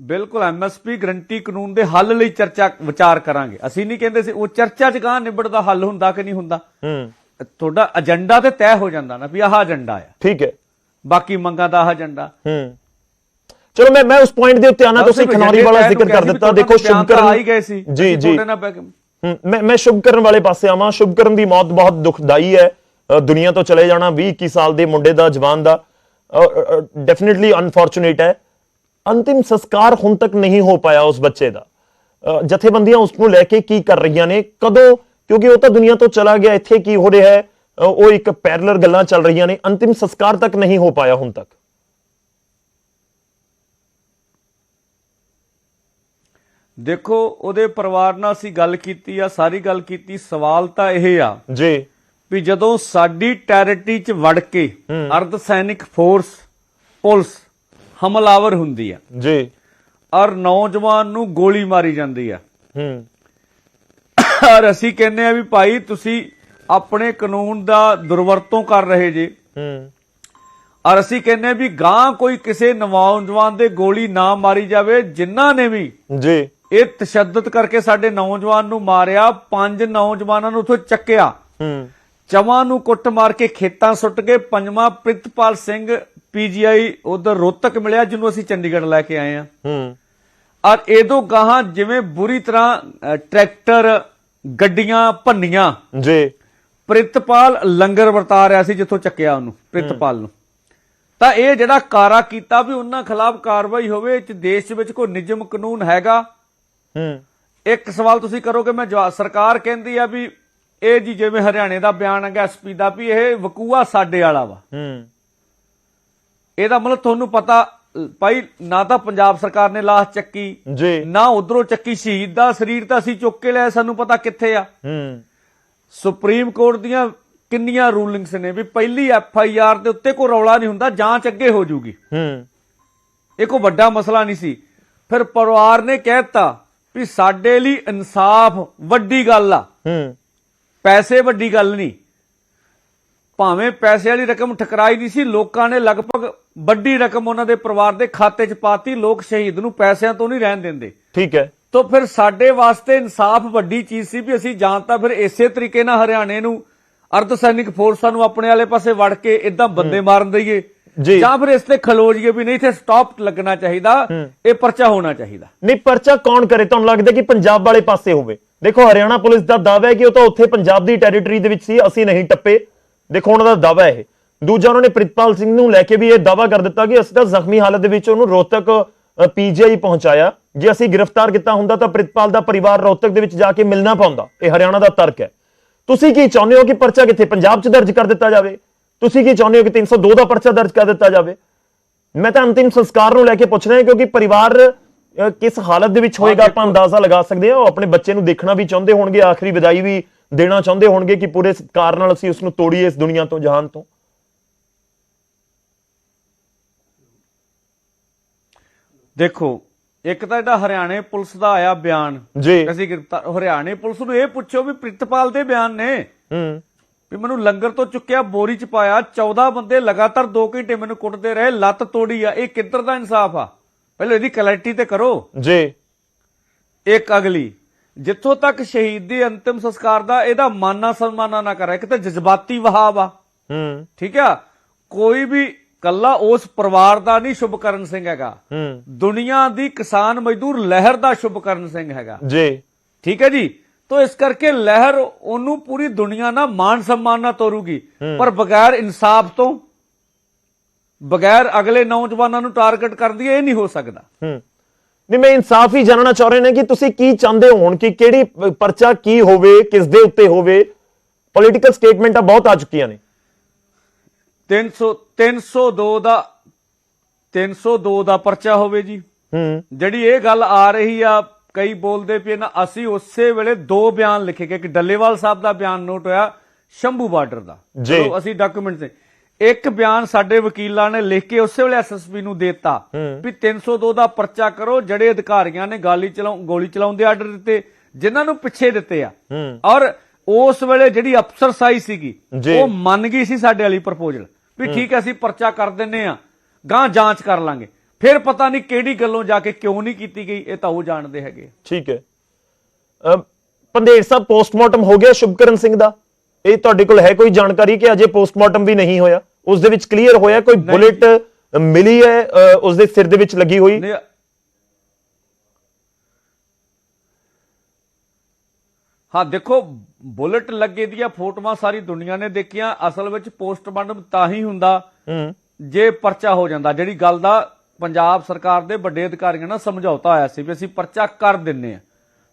ਬਿਲਕੁਲ ਐਮਐਸਪੀ ਗਰੰਟੀ ਕਾਨੂੰਨ ਦੇ ਹੱਲ ਲਈ ਚਰਚਾ ਵਿਚਾਰ ਕਰਾਂਗੇ। ਅਸੀਂ ਨਹੀਂ ਕਹਿੰਦੇ ਸੀ ਉਹ ਚਰਚਾ ਚ ਗਾਂ ਨਿਬੜਦਾ ਹੱਲ ਹੁੰਦਾ ਕਿ ਨਹੀਂ ਹੁੰਦਾ? ਹੂੰ। ਤੁਹਾਡਾ ਏਜੰਡਾ ਤੇ ਤੈਅ ਹੋ ਜਾਂਦਾ ਨਾ ਵੀ ਆਹ ਏਜੰਡਾ ਆ। ਠੀਕ ਹੈ। ਬਾਕੀ ਮੰਗਾਂ ਦਾ ਆਹ ਏਜੰਡਾ। ਹੂੰ। ਚਲੋ ਮੈਂ ਮੈਂ ਉਸ ਪੁਆਇੰਟ ਦੇ ਉੱਤੇ ਆਣਾ ਤੁਸੀਂ ਖਨੌਰੀ ਵਾਲਾ ਜ਼ਿਕਰ ਕਰ ਦਿੱਤਾ। ਦੇਖੋ ਸ਼ੁਭਕਰਨ ਆ ਹੀ ਗਏ ਸੀ ਜੀ ਜੀ। ਮੈਂ ਮੈਂ ਸ਼ੁਭਕਰਨ ਵਾਲੇ ਪਾਸੇ ਆਵਾਂ। ਸ਼ੁਭਕਰਨ ਦੀ ਮੌਤ ਬਹੁਤ ਦੁਖਦਾਈ ਹੈ। ਦੁਨੀਆ ਤੋਂ ਚਲੇ ਜਾਣਾ 20 21 ਸਾਲ ਦੇ ਮੁੰਡੇ ਦਾ ਜਵਾਨ ਦਾ ਡੈਫੀਨਿਟਲੀ ਅਨਫੋਰਚੂਨੇਟ ਹੈ। ਅੰਤਿਮ ਸੰਸਕਾਰ ਹੁਣ ਤੱਕ ਨਹੀਂ ਹੋ ਪਾਇਆ ਉਸ ਬੱਚੇ ਦਾ। ਜਥੇਬੰਦੀਆਂ ਉਸ ਨੂੰ ਲੈ ਕੇ ਕੀ ਕਰ ਰਹੀਆਂ ਨੇ ਕਦੋਂ? ਕਿਉਂਕਿ ਉਹ ਤਾਂ ਦੁਨੀਆ ਤੋਂ ਚਲਾ ਗਿਆ ਇੱਥੇ ਕੀ ਹੋ ਰਿਹਾ ਹੈ? ਉਹ ਇੱਕ ਪੈਰਲਰ ਗੱਲਾਂ ਚੱਲ ਰਹੀਆਂ ਨੇ ਅੰਤਿਮ ਸੰਸਕਾਰ ਤੱਕ ਨਹੀਂ ਹੋ ਪਾਇਆ ਹੁਣ ਤੱਕ। ਦੇਖੋ ਉਹਦੇ ਪਰਿਵਾਰ ਨਾਲ ਅਸੀਂ ਗੱਲ ਕੀਤੀ ਆ ਸਾਰੀ ਗੱਲ ਕੀਤੀ ਸਵਾਲ ਤਾਂ ਇਹ ਆ ਜੀ। ਵੀ ਜਦੋਂ ਸਾਡੀ ਟੈਰਿਟਰੀ 'ਚ ਵੜ ਕੇ ਅਰਧ ਸੈਨਿਕ ਫੋਰਸ ਪੁਲਿਸ ਹਮਲਾਵਰ ਹੁੰਦੀ ਆ। ਜੀ। ਔਰ ਨੌਜਵਾਨ ਨੂੰ ਗੋਲੀ ਮਾਰੀ ਜਾਂਦੀ ਆ। ਹੂੰ। ਔਰ ਅਸੀਂ ਕਹਿੰਦੇ ਆ ਵੀ ਭਾਈ ਤੁਸੀਂ ਆਪਣੇ ਕਾਨੂੰਨ ਦਾ ਦੁਰਵਰਤੋਂ ਕਰ ਰਹੇ ਜੇ। ਹੂੰ। ਔਰ ਅਸੀਂ ਕਹਿੰਦੇ ਆ ਵੀ ਗਾਂ ਕੋਈ ਕਿਸੇ ਨੌਜਵਾਨ ਦੇ ਗੋਲੀ ਨਾ ਮਾਰੀ ਜਾਵੇ ਜਿਨ੍ਹਾਂ ਨੇ ਵੀ ਜੀ। ਇਹ ਤਸ਼ੱਦਦ ਕਰਕੇ ਸਾਡੇ ਨੌਜਵਾਨ ਨੂੰ ਮਾਰਿਆ ਪੰਜ ਨੌਜਵਾਨਾਂ ਨੂੰ ਉੱਥੋਂ ਚੱਕਿਆ। ਹੂੰ। ਚਵਾਂ ਨੂੰ ਕੁੱਟ ਮਾਰ ਕੇ ਖੇਤਾਂ ਸੁੱਟ ਕੇ ਪੰਜਵਾਂ ਪ੍ਰਿਤਪਾਲ ਸਿੰਘ ਪੀਜੀਆਈ ਉਧਰ ਰੋਹਤਕ ਮਿਲਿਆ ਜਿਹਨੂੰ ਅਸੀਂ ਚੰਡੀਗੜ੍ਹ ਲੈ ਕੇ ਆਏ ਆ ਹੂੰ। ਔਰ ਇਹਦੋਂ ਗਾਹਾਂ ਜਿਵੇਂ ਬੁਰੀ ਤਰ੍ਹਾਂ ਟਰੈਕਟਰ ਗੱਡੀਆਂ ਭੰਨੀਆਂ। ਜੀ। ਪ੍ਰਿਤਪਾਲ ਲੰਗਰ ਵਰਤਾ ਰਿਹਾ ਸੀ ਜਿੱਥੋਂ ਚੱਕਿਆ ਉਹਨੂੰ ਪ੍ਰਿਤਪਾਲ ਨੂੰ। ਤਾਂ ਇਹ ਜਿਹੜਾ ਕਾਰਾ ਕੀਤਾ ਵੀ ਉਹਨਾਂ ਖਿਲਾਫ ਕਾਰਵਾਈ ਹੋਵੇ 'ਚ ਦੇਸ਼ ਵਿੱਚ ਕੋਈ ਨਿਯਮ ਕਾਨੂੰਨ ਹੈਗਾ? ਹੂੰ। ਇੱਕ ਸਵਾਲ ਤੁਸੀਂ ਕਰੋਗੇ ਮੈਂ ਜਵਾਬ ਸਰਕਾਰ ਕਹਿੰਦੀ ਆ ਵੀ ਇਹ ਜੀ ਜਿਵੇਂ ਹਰਿਆਣੇ ਦਾ ਬਿਆਨ ਹੈਗਾ ਐਸਪੀ ਦਾ ਵੀ ਇਹ ਵਕੂਆ ਸਾਡੇ ਵਾਲਾ ਵਾ। ਹੂੰ। ਇਹਦਾ ਮਤਲਬ ਤੁਹਾਨੂੰ ਪਤਾ ਭਾਈ ਨਾ ਤਾਂ ਪੰਜਾਬ ਸਰਕਾਰ ਨੇ ਲਾਸ਼ ਚੱਕੀ ਜੀ। ਨਾ ਉਧਰੋਂ ਚੱਕੀ ਸ਼ਹੀਦ ਦਾ ਸਰੀਰ ਤਾਂ ਅਸੀਂ ਚੁੱਕ ਕੇ ਲਿਆ ਸਾਨੂੰ ਪਤਾ ਕਿੱਥੇ ਆ। ਹੂੰ। ਸੁਪਰੀਮ ਕੋਰਟ ਦੀਆਂ ਕਿੰਨੀਆਂ ਰੂਲਿੰਗਸ ਨੇ ਵੀ ਪਹਿਲੀ ਐਫ ਆਈ ਆਰ ਦੇ ਉੱਤੇ ਕੋਈ ਰੌਲਾ ਨਹੀਂ ਹੁੰਦਾ ਜਾਂਚ ਅੱਗੇ ਹੋ ਜੂਗੀ। ਹੂੰ। ਇਹ ਕੋਈ ਵੱਡਾ ਮਸਲਾ ਨਹੀਂ ਸੀ। ਫਿਰ ਪਰਿਵਾਰ ਨੇ ਕਹਿਤਾ ਵੀ ਸਾਡੇ ਲਈ ਇਨਸਾਫ ਵੱਡੀ ਗੱਲ ਆ। ਹੂੰ। ਪੈਸੇ ਵੱਡੀ ਗੱਲ ਨਹੀਂ। ਭਾਵੇਂ ਪੈਸੇ ਵਾਲੀ ਰਕਮ ਠਕਰਾਈ ਨਹੀਂ ਸੀ ਲੋਕਾਂ ਨੇ ਲਗਭਗ ਵੱਡੀ ਰਕਮ ਉਹਨਾਂ ਦੇ ਪਰਿਵਾਰ ਦੇ ਖਾਤੇ 'ਚ ਪਾਤੀ ਲੋਕ ਸ਼ਹੀਦ ਨੂੰ ਪੈਸਿਆਂ ਤੋਂ ਨਹੀਂ ਰਹਿਣ ਦਿੰਦੇ। ਠੀਕ ਹੈ। ਤਾਂ ਫਿਰ ਸਾਡੇ ਵਾਸਤੇ ਇਨਸਾਫ ਵੱਡੀ ਚੀਜ਼ ਸੀ ਵੀ ਅਸੀਂ ਜਾਂ ਤਾਂ ਫਿਰ ਇਸੇ ਤਰੀਕੇ ਨਾਲ ਹਰਿਆਣੇ ਨੂੰ ਅਰਧ ਸੈਨਿਕ ਫੋਰਸਾਂ ਨੂੰ ਆਪਣੇ ਵਾਲੇ ਪਾਸੇ ਵੜ ਕੇ ਇਦਾਂ ਬੰਦੇ ਮਾਰਨ ਦਈਏ। ਜੀ। ਜਾਂ ਫਿਰ ਇਸ ਤੇ ਖਲੋ ਜਾਈਏ ਵੀ ਨਹੀਂ ਇੱਥੇ ਸਟਾਪ ਲੱਗਣਾ ਚਾਹੀਦਾ ਇਹ ਪਰਚਾ ਹੋਣਾ ਚਾਹੀਦਾ। ਨਹੀਂ ਪਰਚਾ ਕੌਣ ਕਰੇ? ਤੁਹਾਨੂੰ ਲੱਗਦਾ ਕਿ ਪੰਜਾਬ ਵਾਲੇ ਪਾਸੇ ਹੋਵੇ? ਦੇਖੋ ਹਰਿਆਣਾ ਪੁਲਿਸ ਦਾ ਦਾਅਵਾ ਹੈ ਕਿ ਉਹ ਤਾਂ ਉੱਥੇ ਪੰਜਾਬ ਦੀ ਟੈਰੀਟਰੀ ਦੇ ਵਿੱਚ ਸੀ ਅਸੀਂ ਨਹੀਂ ਟੱਪੇ। ਦੇਖੋ ਉਹਨਾਂ ਦਾ ਦਾਅਵਾ ਹੈ ਇਹ। ਦੂਜਾ ਉਹਨਾਂ ਨੇ ਪ੍ਰਿਤਪਾਲ ਸਿੰਘ ਨੂੰ ਲੈ ਕੇ ਵੀ ਇਹ ਦਾਅਵਾ ਕਰ ਦਿੱਤਾ ਕਿ ਅਸੀਂ ਤਾਂ ਜ਼ਖਮੀ ਹਾਲਤ ਦੇ ਵਿੱਚ ਉਹਨੂੰ ਰੋਹਤਕ ਪੀਜੀਆਈ ਪਹੁੰਚਾਇਆ। ਜੇ ਅਸੀਂ ਗ੍ਰਿਫਤਾਰ ਕੀਤਾ ਹੁੰਦਾ ਤਾਂ ਪ੍ਰਿਤਪਾਲ ਦਾ ਪਰਿਵਾਰ ਰੋਹਤਕ ਦੇ ਵਿੱਚ ਜਾ ਕੇ ਮਿਲਣਾ ਪਾਉਂਦਾ। ਇਹ ਹਰਿਆਣਾ ਦਾ ਤਰਕ ਹੈ। ਤੁਸੀਂ ਕੀ ਚਾਹੁੰਦੇ ਹੋ ਕਿ ਪਰਚਾ ਕਿੱਥੇ? ਪੰਜਾਬ 'ਚ ਦਰਜ ਕਰ ਦਿੱਤਾ ਜਾਵੇ। ਤੁਸੀਂ ਕੀ ਚਾਹੁੰਦੇ ਹੋ ਕਿ 302 ਦਾ ਪਰਚਾ ਦਰਜ ਕਰ ਦਿੱਤਾ ਜਾਵੇ? ਮੈਂ ਤਾਂ ਅੰਤਿਮ ਸੰਸਕਾਰ ਨੂੰ ਲੈ ਕੇ ਪੁੱਛ ਰਿਹਾ ਕਿਉਂਕਿ ਪਰਿਵਾਰ ਕਿਸ ਹਾਲਤ ਦੇ ਵਿੱਚ ਹੋਏਗਾ ਆਪਾਂ ਅੰਦਾਜ਼ਾ ਲਗਾ ਸਕਦੇ ਹਾਂ। ਉਹ ਆਪਣੇ ਬੱਚੇ ਨੂੰ ਦੇਖਣਾ ਵੀ ਚਾਹੁੰਦੇ ਹੋਣਗੇ ਆਖਰੀ ਵਿਦਾਈ ਵੀ ਦੇਣਾ ਚਾਹੁੰਦੇ ਹੋਣਗੇ ਕਿ ਪੂਰੇ ਸਤਿਕਾਰ ਨਾਲ ਅਸੀਂ ਉਸ ਨੂੰ ਤੋੜੀਏ ਇਸ ਦੁਨੀਆ ਤੋਂ ਜਹਾਨ ਤੋਂ। ਦੇਖੋ ਇੱਕ ਤਾਂ ਇਹਦਾ ਹਰਿਆਣੇ ਪੁਲਿਸ ਦਾ ਆਇਆ ਬਿਆਨ ਜੀ। ਅਸੀਂ ਗ੍ਰਿਫਤਾਰ ਹਰਿਆਣੇ ਪੁਲਿਸ ਨੂੰ ਇਹ ਪੁੱਛੋ ਵੀ ਪ੍ਰਿਤਪਾਲ ਦੇ ਬਿਆਨ ਨੇ। ਹੂੰ। ਵੀ ਮੈਨੂੰ ਲੰਗਰ ਤੋਂ ਚੁੱਕਿਆ ਬੋਰੀ ਚ ਪਾਇਆ 14 ਬੰਦੇ ਲਗਾਤਾਰ 2 ਘੰਟੇ ਮੈਨੂੰ ਕੁੱਟਦੇ ਰਹੇ ਲੱਤ ਤੋੜੀ ਆ ਇਹ ਕਿੱਧਰ ਦਾ ਇਨਸਾਫ ਆ? ਪਹਿਲਾਂ ਇਹਦੀ ਕਲੈਰਿਟੀ ਤੇ ਕਰੋ। ਜੀ। ਇੱਕ ਅਗਲੀ ਜਿੱਥੋਂ ਤੱਕ ਸ਼ਹੀਦ ਦੇ ਅੰਤਿਮ ਸੰਸਕਾਰ ਦਾ ਇਹਦਾ ਮਾਨਾ ਸਨਮਾਨਾ ਨਾ ਕਰਾ ਇੱਕ ਤਾਂ ਜਜ਼ਬਾਤੀ ਵਹਾਵ ਆ ਹੂੰ। ਠੀਕ ਆ? ਕੋਈ ਵੀ ਕੱਲਾ ਉਸ ਪਰਿਵਾਰ ਦਾ ਨਹੀਂ ਸ਼ੁਭਕਰਨ ਸਿੰਘ ਹੈਗਾ। ਦੁਨੀਆ ਦੀ ਕਿਸਾਨ ਮਜ਼ਦੂਰ ਲਹਿਰ ਦਾ ਸ਼ੁਭਕਰਨ ਸਿੰਘ ਹੈਗਾ। ਜੀ। ਠੀਕ ਹੈ ਜੀ? ਤੋਂ ਇਸ ਕਰਕੇ ਲਹਿਰ ਉਹਨੂੰ ਪੂਰੀ ਦੁਨੀਆ ਨਾਲ ਮਾਣ ਸਨਮਾਨ ਨਾਲ ਤੋਰੂਗੀ। ਪਰ ਬਗੈਰ ਇਨਸਾਫ ਤੋਂ ਬਗੈਰ ਅਗਲੇ ਨੌਜਵਾਨਾਂ ਨੂੰ ਟਾਰਗੇਟ ਕਰਦੀ ਇਹ ਨਹੀਂ ਹੋ ਸਕਦਾ। ਹੂੰ। ਨਹੀਂ ਮੈਂ ਇਨਸਾਫ ਹੀ ਜਾਣਨਾ ਚਾਹ ਰਿਹਾ ਨੇ ਕਿ ਤੁਸੀਂ ਕੀ ਚਾਹੁੰਦੇ ਹੁਣ ਕਿ ਕਿਹੜੀ ਪਰਚਾ ਕੀ ਹੋਵੇ ਕਿਸ ਦੇ ਉੱਤੇ ਹੋਵੇ। ਪੋਲੀਟੀਕਲ ਸਟੇਟਮੈਂਟਾਂ ਬਹੁਤ ਆ ਚੁੱਕੀਆਂ ਨੇ। 300 302 ਦਾ 302 ਦਾ ਪਰਚਾ ਹੋਵੇ ਜੀ। ਹੂੰ। ਜਿਹੜੀ ਇਹ ਗੱਲ ਆ ਰਹੀ ਆ ਕਈ ਬੋਲਦੇ ਪਏ ਨਾ ਅਸੀਂ ਉਸੇ ਵੇਲੇ ਦੋ ਬਿਆਨ ਲਿਖੇ ਕਿ ਡੱਲੇਵਾਲ ਸਾਹਿਬ ਦਾ ਬਿਆਨ ਨੋਟ ਹੋਇਆ ਸ਼ੰਭੂ ਬਾਰਡਰ ਦਾ। ਜੀ। ਚਲੋ ਅਸੀਂ ਡਾਕੂਮੈਂਟ ਤੇ ਇੱਕ ਬਿਆਨ ਸਾਡੇ ਵਕੀਲਾਂ ਨੇ ਲਿਖ ਕੇ ਉਸੇ ਵੇਲੇ ਐਸਐਸਪੀ ਨੂੰ ਦਿੱਤਾ ਵੀ 302 ਦਾ ਪਰਚਾ ਕਰੋ ਜਿਹੜੇ ਅਧਿਕਾਰੀਆਂ ਨੇ ਗਾਲੀ ਚਲਾਉ ਗੋਲੀ ਚਲਾਉਣ ਦੇ ਆਰਡਰ ਦਿੱਤੇ ਜਿਨ੍ਹਾਂ ਨੂੰ ਪਿੱਛੇ ਦਿੱਤੇ ਆ। ਔਰ ਉਸ ਵੇਲੇ ਜਿਹੜੀ ਅਫਸਰਸਾਈ ਸੀਗੀ। ਉਹ ਮੰਨ ਗਈ ਸੀ ਸਾਡੇ ਵਾਲੀ ਪ੍ਰਪੋਜ਼ਲ ਵੀ ਠੀਕ ਹੈ ਅਸੀਂ ਪਰਚਾ ਕਰ ਦਿੰਨੇ ਆ ਗਾਂ ਜਾਂਚ ਕਰ ਲਾਂਗੇ। ਫਿਰ ਪਤਾ ਨਹੀਂ ਕਿਹੜੀ ਗੱਲੋਂ ਜਾ ਕੇ ਕਿਉਂ ਨਹੀਂ ਕੀਤੀ ਗਈ ਇਹ ਤਾਂ ਉਹ ਜਾਣਦੇ ਹੈਗੇ ਠੀਕ ਹੈ। ਪੰਦੇਰ ਸਾਹਿਬ ਪੋਸਟਮਾਰਟਮ ਹੋ ਗਿਆ ਸ਼ੁਭਕਰਨ ਸਿੰਘ ਦਾ? ਇਹ ਤੁਹਾਡੇ ਕੋਲ ਹੈ ਕੋਈ ਜਾਣਕਾਰੀ ਕਿ ਅਜੇ ਪੋਸਟਮਾਰਟਮ ਵੀ ਨਹੀਂ ਹੋਇਆ? ਉਸ ਦੇ ਵਿੱਚ ਕਲੀਅਰ ਹੋਇਆ ਕੋਈ ਬੁਲੇਟ ਮਿਲੀ ਹੈ ਉਸ ਦੇ ਸਿਰ ਦੇ ਵਿੱਚ ਲੱਗੀ ਹੋਈ? ਹਾਂ ਦੇਖੋ ਬੁਲਟ ਲੱਗੇ ਦੀਆਂ ਫੋਟੋਆਂ ਸਾਰੀ ਦੁਨੀਆ ਨੇ ਦੇਖੀਆਂ ਅਸਲ ਵਿੱਚ ਪੋਸਟਮਾਰਟਮ ਤਾਂ ਹੀ ਹੁੰਦਾ ਜੇ ਪਰਚਾ ਹੋ ਜਾਂਦਾ। ਜਿਹੜੀ ਗੱਲ ਦਾ ਪੰਜਾਬ ਸਰਕਾਰ ਦੇ ਵੱਡੇ ਅਧਿਕਾਰੀਆਂ ਨਾਲ ਸਮਝੌਤਾ ਆਇਆ ਸੀ ਵੀ ਅਸੀਂ ਪਰਚਾ ਕਰ ਦਿੰਨੇ ਆ।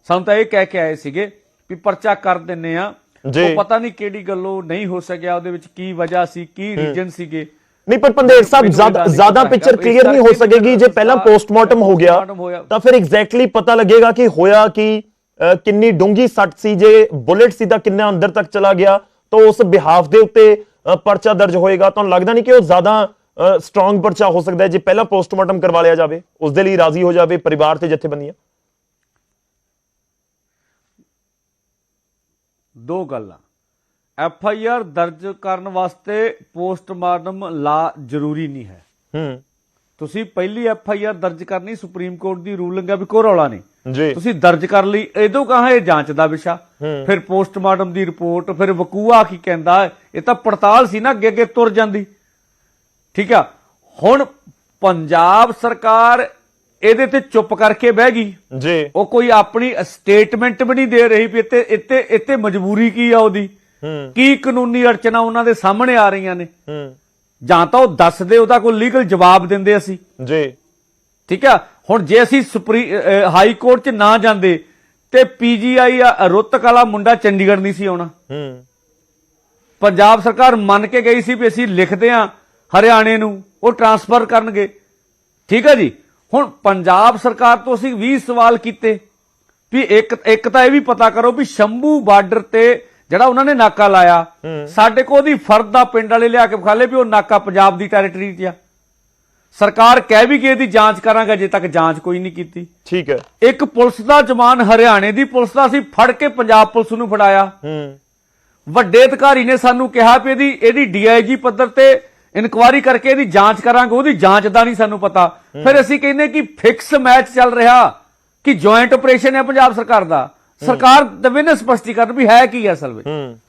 ਸਾਨੂੰ ਤਾਂ ਇਹ ਕਹਿ ਕੇ ਆਏ ਸੀਗੇ ਵੀ ਪਰਚਾ ਕਰ ਦਿੰਨੇ ਆ। ਉਹ ਪਤਾ ਨਹੀਂ ਕਿਹੜੀ ਗੱਲੋਂ ਨਹੀਂ ਹੋ ਸਕਿਆ ਉਹਦੇ ਵਿੱਚ ਕੀ ਵਜ੍ਹਾ ਸੀ ਕੀ ਰੀਜਨ ਸੀਗੇ। ਨਹੀਂ ਪਰ ਪੰਦੇਰ ਸਾਹਿਬ ਜ਼ਿਆਦਾ ਪਿਕਚਰ। ਕਲੀਅਰ ਨਹੀਂ ਹੋ ਸਕੇਗੀ ਜੇ ਪਹਿਲਾਂ ਪੋਸਟਮਾਰਟਮ ਹੋ ਗਿਆ ਹੋਇਆ। ਤਾਂ ਫਿਰ ਐਗਜ਼ੈਕਟਲੀ ਪਤਾ ਲੱਗੇਗਾ ਕਿ ਹੋਇਆ ਕਿ। ਕਿੰਨੀ ਡੂੰਗੀ ਸੱਟ ਸੀ ਜੇ ਬੁਲੇਟ ਸੀ ਤਾਂ ਕਿੰਨਾ ਅੰਦਰ ਤੱਕ ਚਲਾ ਗਿਆ ਤਾਂ ਉਸ ਬਿਹਾਫ ਦੇ ਉੱਤੇ ਪਰਚਾ ਦਰਜ ਹੋਏਗਾ। ਤੁਹਾਨੂੰ ਲੱਗਦਾ ਨਹੀਂ ਕਿ ਉਹ ਜ਼ਿਆਦਾ ਸਟਰੋਂਗ ਪਰਚਾ ਹੋ ਸਕਦਾ ਹੈ ਜੇ ਪਹਿਲਾਂ ਪੋਸਟਮਾਰਟਮ ਕਰਵਾ ਲਿਆ ਜਾਵੇ ਉਸ ਦੇ ਲਈ ਰਾਜ਼ੀ ਹੋ ਜਾਵੇ ਪਰਿਵਾਰ ਤੇ ਜਥੇਬੰਦੀਆਂ। ਦੋ ਗੱਲਾਂ। ਐਫ ਆਈ ਆਰ ਦਰਜ ਕਰਨ ਵਾਸਤੇ ਪੋਸਟਮਾਰਟਮ ਲਾ ਜ਼ਰੂਰੀ ਨਹੀਂ ਹੈ। ਹੂੰ। ਤੁਸੀਂ ਪਹਿਲੀ ਐਫ ਆਈ ਆਰ ਦਰਜ ਕਰਨੀ ਸੁਪਰੀਮ ਕੋਰਟ ਦੀ ਰੂਲਿੰਗ ਹੈ ਵੀ ਕੋਈ ਰੌਲਾ ਨਹੀਂ। ਜੀ। ਤੁਸੀਂ ਦਰਜ ਕਰ ਲਈ ਇਦੋਂ ਕਹਾਂ ਇਹ ਜਾਂਚ ਦਾ ਵਿਸ਼ਾ? ਫਿਰ ਪੋਸਟਮਾਰਟਮ ਦੀ ਰਿਪੋਰਟ ਫਿਰ ਵਕੂਆ ਕੀ ਕਹਿੰਦਾ? ਇਹ ਤਾਂ ਪੜਤਾਲ ਸੀ ਨਾ ਅੱਗੇ ਅੱਗੇ ਤੁਰ ਜਾਂਦੀ। ਠੀਕ ਆ? ਹੁਣ ਪੰਜਾਬ ਸਰਕਾਰ ਇਹਦੇ ਤੇ ਚੁੱਪ ਕਰਕੇ ਬਹਿ ਗਈ। ਜੀ। ਉਹ ਕੋਈ ਆਪਣੀ ਸਟੇਟਮੈਂਟ ਵੀ ਨਹੀਂ ਦੇ ਰਹੀ ਵੀ ਇੱਥੇ ਇੱਥੇ ਇੱਥੇ ਮਜਬੂਰੀ ਕੀ ਆ ਉਹਦੀ? ਕੀ ਕਾਨੂੰਨੀ ਅੜਚਨਾ ਉਹਨਾਂ ਦੇ ਸਾਹਮਣੇ ਆ ਰਹੀਆਂ ਨੇ? ਹੂੰ। ਜਾਂ ਤਾਂ ਉਹ ਦੱਸਦੇ ਉਹਦਾ ਕੋਈ ਲੀਗਲ ਜਵਾਬ ਦਿੰਦੇ ਅਸੀਂ। ਜੀ। ਠੀਕ ਆ? ਹੁਣ ਜੇ ਅਸੀਂ ਸੁਪਰੀ ਹਾਈ ਕੋਰਟ 'ਚ ਨਾ ਜਾਂਦੇ ਤੇ ਪੀਜੀਆਈ ਰੋਤਕ ਵਾਲਾ ਮੁੰਡਾ ਚੰਡੀਗੜ੍ਹ ਨਹੀਂ ਸੀ ਆਉਣਾ। ਹੂੰ। ਪੰਜਾਬ ਸਰਕਾਰ ਮੰਨ ਕੇ ਗਈ ਸੀ ਵੀ ਅਸੀਂ ਲਿਖਦੇ ਆ ਹਰਿਆਣੇ ਨੂੰ ਉਹ ਟਰਾਂਸਫਰ ਕਰਨਗੇ। ਠੀਕ ਹੈ ਜੀ? ਹੁਣ ਪੰਜਾਬ ਸਰਕਾਰ ਤੋਂ ਅਸੀਂ 20 ਸਵਾਲ ਕੀਤੇ। ਵੀ ਇੱਕ ਇੱਕ ਤਾਂ ਇਹ ਵੀ ਪਤਾ ਕਰੋ ਵੀ ਸ਼ੰਭੂ ਬਾਰਡਰ ਤੇ ਜਿਹੜਾ ਉਹਨਾਂ ਨੇ ਨਾਕਾ ਲਾਇਆ। ਸਾਡੇ ਕੋਲ ਉਹਦੀ ਫਰਦ ਦਾ ਪਿੰਡ ਵਾਲੇ ਲਿਆ ਕੇ ਵਿਖਾ ਲਏ ਵੀ ਉਹ ਨਾਕਾ ਪੰਜਾਬ ਦੀ ਟੈਰੀਟਰੀ 'ਚ ਆ। ਸਰਕਾਰ ਕਹਿ ਵੀ ਗਈ ਇਹਦੀ ਜਾਂਚ ਕਰਾਂਗੇ ਅਜੇ ਤੱਕ ਜਾਂਚ ਕੋਈ ਨਹੀਂ ਕੀਤੀ। ਠੀਕ ਹੈ। ਇੱਕ ਪੁਲਿਸ ਦਾ ਜਵਾਨ ਹਰਿਆਣੇ ਦੀ ਪੁਲਿਸ ਦਾ ਸੀ ਫੜ ਕੇ ਪੰਜਾਬ ਪੁਲਿਸ ਨੂੰ ਫੜਾਇਆ। ਹੂੰ। ਵੱਡੇ ਅਧਿਕਾਰੀ ਨੇ ਸਾਨੂੰ ਕਿਹਾ ਵੀ ਇਹਦੀ ਇਹਦੀ ਡੀਆਈਜੀ ਪੱਧਰ ਤੇ ਇਨਕੁਆਇਰੀ ਕਰਕੇ ਇਹਦੀ ਜਾਂਚ ਕਰਾਂਗੇ ਉਹਦੀ ਜਾਂਚ ਦਾ ਨਹੀਂ ਸਾਨੂੰ ਪਤਾ। ਫਿਰ ਅਸੀਂ ਕਹਿੰਦੇ ਕਿ ਫਿਕਸ ਮੈਚ ਚੱਲ ਰਿਹਾ ਕਿ ਜੁਆਇੰਟ ਆਪਰੇਸ਼ਨ ਹੈ ਪੰਜਾਬ ਸਰਕਾਰ ਦਾ। ਸਰਕਾਰ ਦਵੇ ਨੇ ਸਪਸ਼ਟੀਕਰਨ ਵੀ ਹੈ ਕੀ ਹੈ ਅਸਲ ਵਿੱਚ। ਹੂੰ।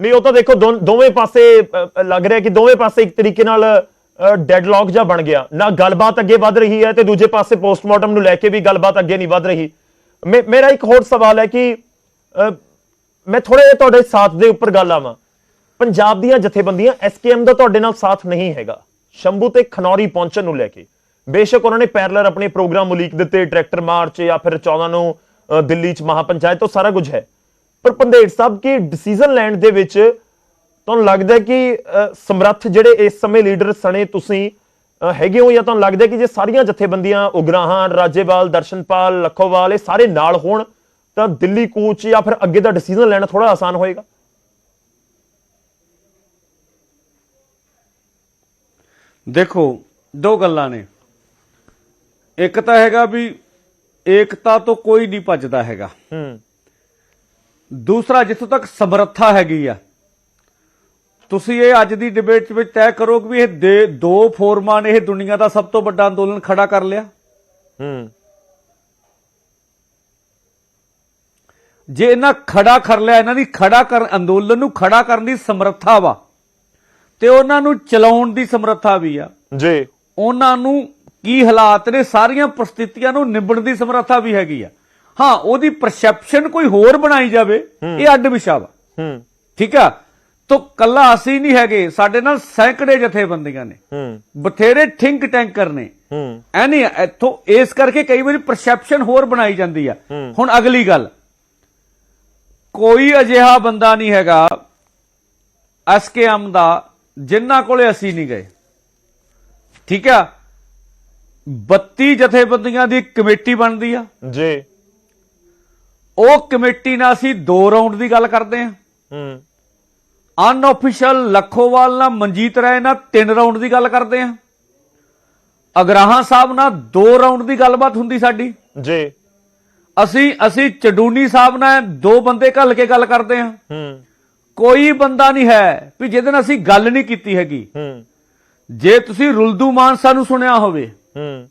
ਨਹੀਂ, ਉਹ ਤਾਂ ਦੇਖੋ, ਦੋ- ਦੋਵੇਂ ਪਾਸੇ ਲੱਗ ਰਿਹਾ ਕਿ ਦੋਵੇਂ ਪਾਸੇ ਇੱਕ ਤਰੀਕੇ ਨਾਲ ਡੈਡਲੌਕ ਜਾਂ ਬਣ ਗਿਆ। ਨਾ ਗੱਲਬਾਤ ਅੱਗੇ ਵੱਧ ਰਹੀ ਹੈ ਤੇ ਦੂਜੇ ਪਾਸੇ ਪੋਸਟਮਾਰਟਮ ਨੂੰ ਲੈ ਕੇ ਵੀ ਗੱਲਬਾਤ ਅੱਗੇ ਨਹੀਂ ਵੱਧ ਰਹੀ। ਮੇ- ਮੇਰਾ ਇੱਕ ਹੋਰ ਸਵਾਲ ਹੈ ਕਿ ਮੈਂ ਥੋੜੇ ਜਿਹਾ ਤੁਹਾਡੇ ਸਾਥ ਦੇ ਉੱਪਰ ਗੱਲ ਆਵਾਂ। ਪੰਜਾਬ ਦੀਆਂ ਜਥੇਬੰਦੀਆਂ ਐਸਕੇਐਮ ਦਾ ਤੁਹਾਡੇ ਨਾਲ ਸਾਥ ਨਹੀਂ ਹੈਗਾ। ਸ਼ੰਭੂ ਤੇ ਖਨੌਰੀ ਪਹੁੰਚਣ ਨੂੰ ਲੈ ਕੇ। ਬੇਸ਼ੱਕ ਉਹਨਾਂ ਨੇ ਪੈਰਲਰ ਆਪਣੇ ਪ੍ਰੋਗਰਾਮ ਉਲੀਕ ਦਿੱਤੇ, ਟਰੈਕਟਰ ਮਾਰਚ ਜਾਂ ਫਿਰ 14 ਨੂੰ ਦਿੱਲੀ ਚ ਮਹਾਪੰਚਾਇਤ ਤੋਂ ਸਾਰਾ ਕੁਝ ਹੈ। ਪਰ ਪੰਦੇੜ ਸਾਹਿਬ, ਕੀ ਡਿਸੀਜਨ ਲੈਣ ਦੇ ਵਿੱਚ ਤੁਹਾਨੂੰ ਲੱਗਦਾ ਕਿ ਸਮਰੱਥ ਜਿਹੜੇ ਇਸ ਸਮੇਂ ਲੀਡਰ ਸਣੇ ਤੁਸੀਂ ਹੈਗੇ ਹੋ ਜਾਂ ਤੁਹਾਨੂੰ ਲੱਗਦਾ ਕਿ ਜੇ ਸਾਰੀਆਂ ਜਥੇਬੰਦੀਆਂ ਉਗਰਾਹਾਂ ਰਾਜੇਵਾਲ, ਦਰਸ਼ਨਪਾਲ, ਲੱਖੋਵਾਲ, ਇਹ ਸਾਰੇ ਨਾਲ ਹੋਣ, ਤਾਂ ਦਿੱਲੀ ਕੂਚ ਜਾਂ ਫਿਰ ਅੱਗੇ ਦਾ ਡਿਸੀਜਨ ਲੈਣਾ ਥੋੜਾ ਆਸਾਨ ਹੋਏਗਾ? ਦੇਖੋ, ਦੋ ਗੱਲਾਂ ਨੇ। ਇੱਕ ਤਾਂ ਹੈਗਾ ਵੀ ਏਕਤਾ ਤੋਂ ਕੋਈ ਨਹੀਂ ਭੱਜਦਾ ਹੈਗਾ। ਹੂੰ। ਦੂਸਰਾ ਜਿੱਥੋਂ ਤੱਕ ਸਮਰੱਥਾ ਹੈਗੀ ਆ। ਤੁਸੀਂ ਇਹ ਅੱਜ ਦੀ ਡਿਬੇਟ ਵਿੱਚ ਤੈਅ ਕਰੋ ਕਿ ਇਹ ਦੇ- ਦੋ ਫੋਰਮਾਂ ਨੇ ਇਹ ਦੁਨੀਆ ਦਾ ਸਭ ਤੋਂ ਵੱਡਾ ਅੰਦੋਲਨ ਖੜਾ ਕਰ ਲਿਆ। ਹੂੰ। ਜੇ ਇਹਨਾਂ ਖੜਾ ਕਰ ਲਿਆ ਇਹਨਾਂ ਦੀ ਖੜਾ ਕਰ ਅੰਦੋਲਨ ਨੂੰ ਖੜਾ ਕਰਨ ਦੀ ਸਮਰੱਥਾ ਵਾ ਤੇ ਉਹਨਾਂ ਨੂੰ ਚਲਾਉਣ ਦੀ ਸਮਰੱਥਾ ਵੀ ਆ। ਜੀ। ਉਹਨਾਂ ਨੂੰ ਕੀ ਹਾਲਾਤ ਨੇ ਸਾਰੀਆਂ ਪ੍ਰਸਥਿਤੀਆਂ ਨੂੰ ਨਿਬੜਨ ਦੀ ਸਮਰੱਥਾ ਵੀ ਹੈਗੀ ਆ। ਹਾਂ ਉਹਦੀ ਪਰਸੈਪਸ਼ਨ ਕੋਈ ਹੋਰ ਬਣਾਈ ਜਾਵੇ ਇਹ ਅੱਡ ਵਿਸ਼ਾ ਵਾ। ਹੂੰ। ਠੀਕ ਆ? ਤੋ ਕੱਲਾ ਅਸੀਂ ਨਹੀਂ ਹੈਗੇ ਸਾਡੇ ਨਾਲ ਸੈਂਕੜੇ ਜਥੇਬੰਦੀਆਂ ਨੇ। ਹੂੰ। ਬਥੇਰੇ ਥਿੰਕ ਟੈਂਕਰ ਨੇ। ਹੂੰ। ਐਨੀ ਇੱਥੋਂ ਇਸ ਕਰਕੇ ਕਈ ਵਾਰੀ ਪਰਸੈਪਸ਼ਨ ਹੋਰ ਬਣਾਈ ਜਾਂਦੀ ਆ। ਹੁਣ ਅਗਲੀ ਗੱਲ। ਕੋਈ ਅਜਿਹਾ ਬੰਦਾ ਨਹੀਂ ਹੈਗਾ ਐਸਕੇਐਮ ਦਾ ਜਿੰਨਾ ਕੋਲੇ ਅਸੀਂ ਨਹੀਂ ਗਏ। ਠੀਕ ਆ? 32 ਜਥੇਬੰਦੀਆਂ ਦੀ ਕਮੇਟੀ ਬਣਦੀ ਆ। ਜੀ। ਉਹ ਕਮੇਟੀ ਨਾਲ ਅਸੀਂ ਦੋ ਰਾਉਂਡ ਦੀ ਗੱਲ ਕਰਦੇ ਆ। ਹੂੰ। ਅਨਆਫੀਸ਼ੀਅਲ ਲੱਖੋਵਾਲ ਨਾਲ ਮਨਜੀਤ ਰਾਏ ਨਾਲ ਤਿੰਨ ਰਾਉਂਡ ਦੀ ਗੱਲ ਕਰਦੇ ਆ। ਅਗਰਾਹਾਂ ਸਾਹਿਬ ਨਾਲ ਦੋ ਰਾਉਂਡ ਦੀ ਗੱਲਬਾਤ ਹੁੰਦੀ ਸਾਡੀ। ਜੀ। ਅਸੀਂ ਅਸੀਂ ਚਡੂਨੀ ਸਾਹਿਬ ਨਾਲ ਦੋ ਬੰਦੇ ਘੱਲ ਕੇ ਗੱਲ ਕਰਦੇ ਆ। ਹੂੰ। ਕੋਈ ਬੰਦਾ ਨਹੀਂ ਹੈ ਵੀ ਜਿਹਦੇ ਨਾਲ ਅਸੀਂ ਗੱਲ ਨਹੀਂ ਕੀਤੀ ਹੈਗੀ। ਹੂੰ। ਜੇ ਤੁਸੀਂ ਰੁਲਦੂ ਮਾਨਸਾ ਨੂੰ ਸੁਣਿਆ ਹੋਵੇ ਹੂੰ।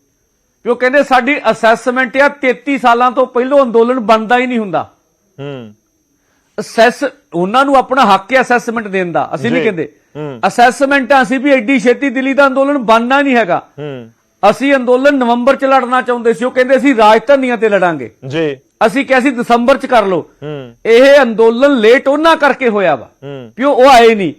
ਵੀ ਉਹ ਕਹਿੰਦੇ ਸਾਡੀ ਅਸੈਸਮੈਂਟ ਆ 33 ਸਾਲਾਂ ਤੋਂ ਪਹਿਲੋਂ ਅੰਦੋਲਨ ਬਣਦਾ ਹੀ ਨਹੀਂ ਹੁੰਦਾ। ਹੂੰ। ਅਸੈਸ ਉਹਨਾਂ ਨੂੰ ਆਪਣਾ ਹੱਕ ਹੈ ਅਸੈਸਮੈਂਟ ਦੇਣ ਦਾ। ਅਸੀਂ ਨਹੀਂ। ਕਹਿੰਦੇ। ਅਸੈਸਮੈਂਟ ਅਸੀਂ ਵੀ ਐਡੀ ਛੇਤੀ ਦਿੱਲੀ ਦਾ ਅੰਦੋਲਨ ਬਣਨਾ ਨਹੀਂ ਹੈਗਾ। ਹੂੰ। ਅਸੀਂ ਅੰਦੋਲਨ ਨਵੰਬਰ ਚ ਲੜਨਾ ਚਾਹੁੰਦੇ ਸੀ। ਉਹ ਕਹਿੰਦੇ ਅਸੀਂ ਰਾਜਧਾਨੀਆਂ ਤੇ ਲੜਾਂਗੇ। ਜੀ। ਅਸੀਂ ਕਿਹਾ ਸੀ ਦਸੰਬਰ ਚ ਕਰ ਲਓ। ਹੂੰ। ਇਹ ਅੰਦੋਲਨ ਲੇਟ ਉਹਨਾਂ ਕਰਕੇ ਹੋਇਆ ਵਾ। ਵੀ ਉਹ ਆਏ ਨਹੀਂ।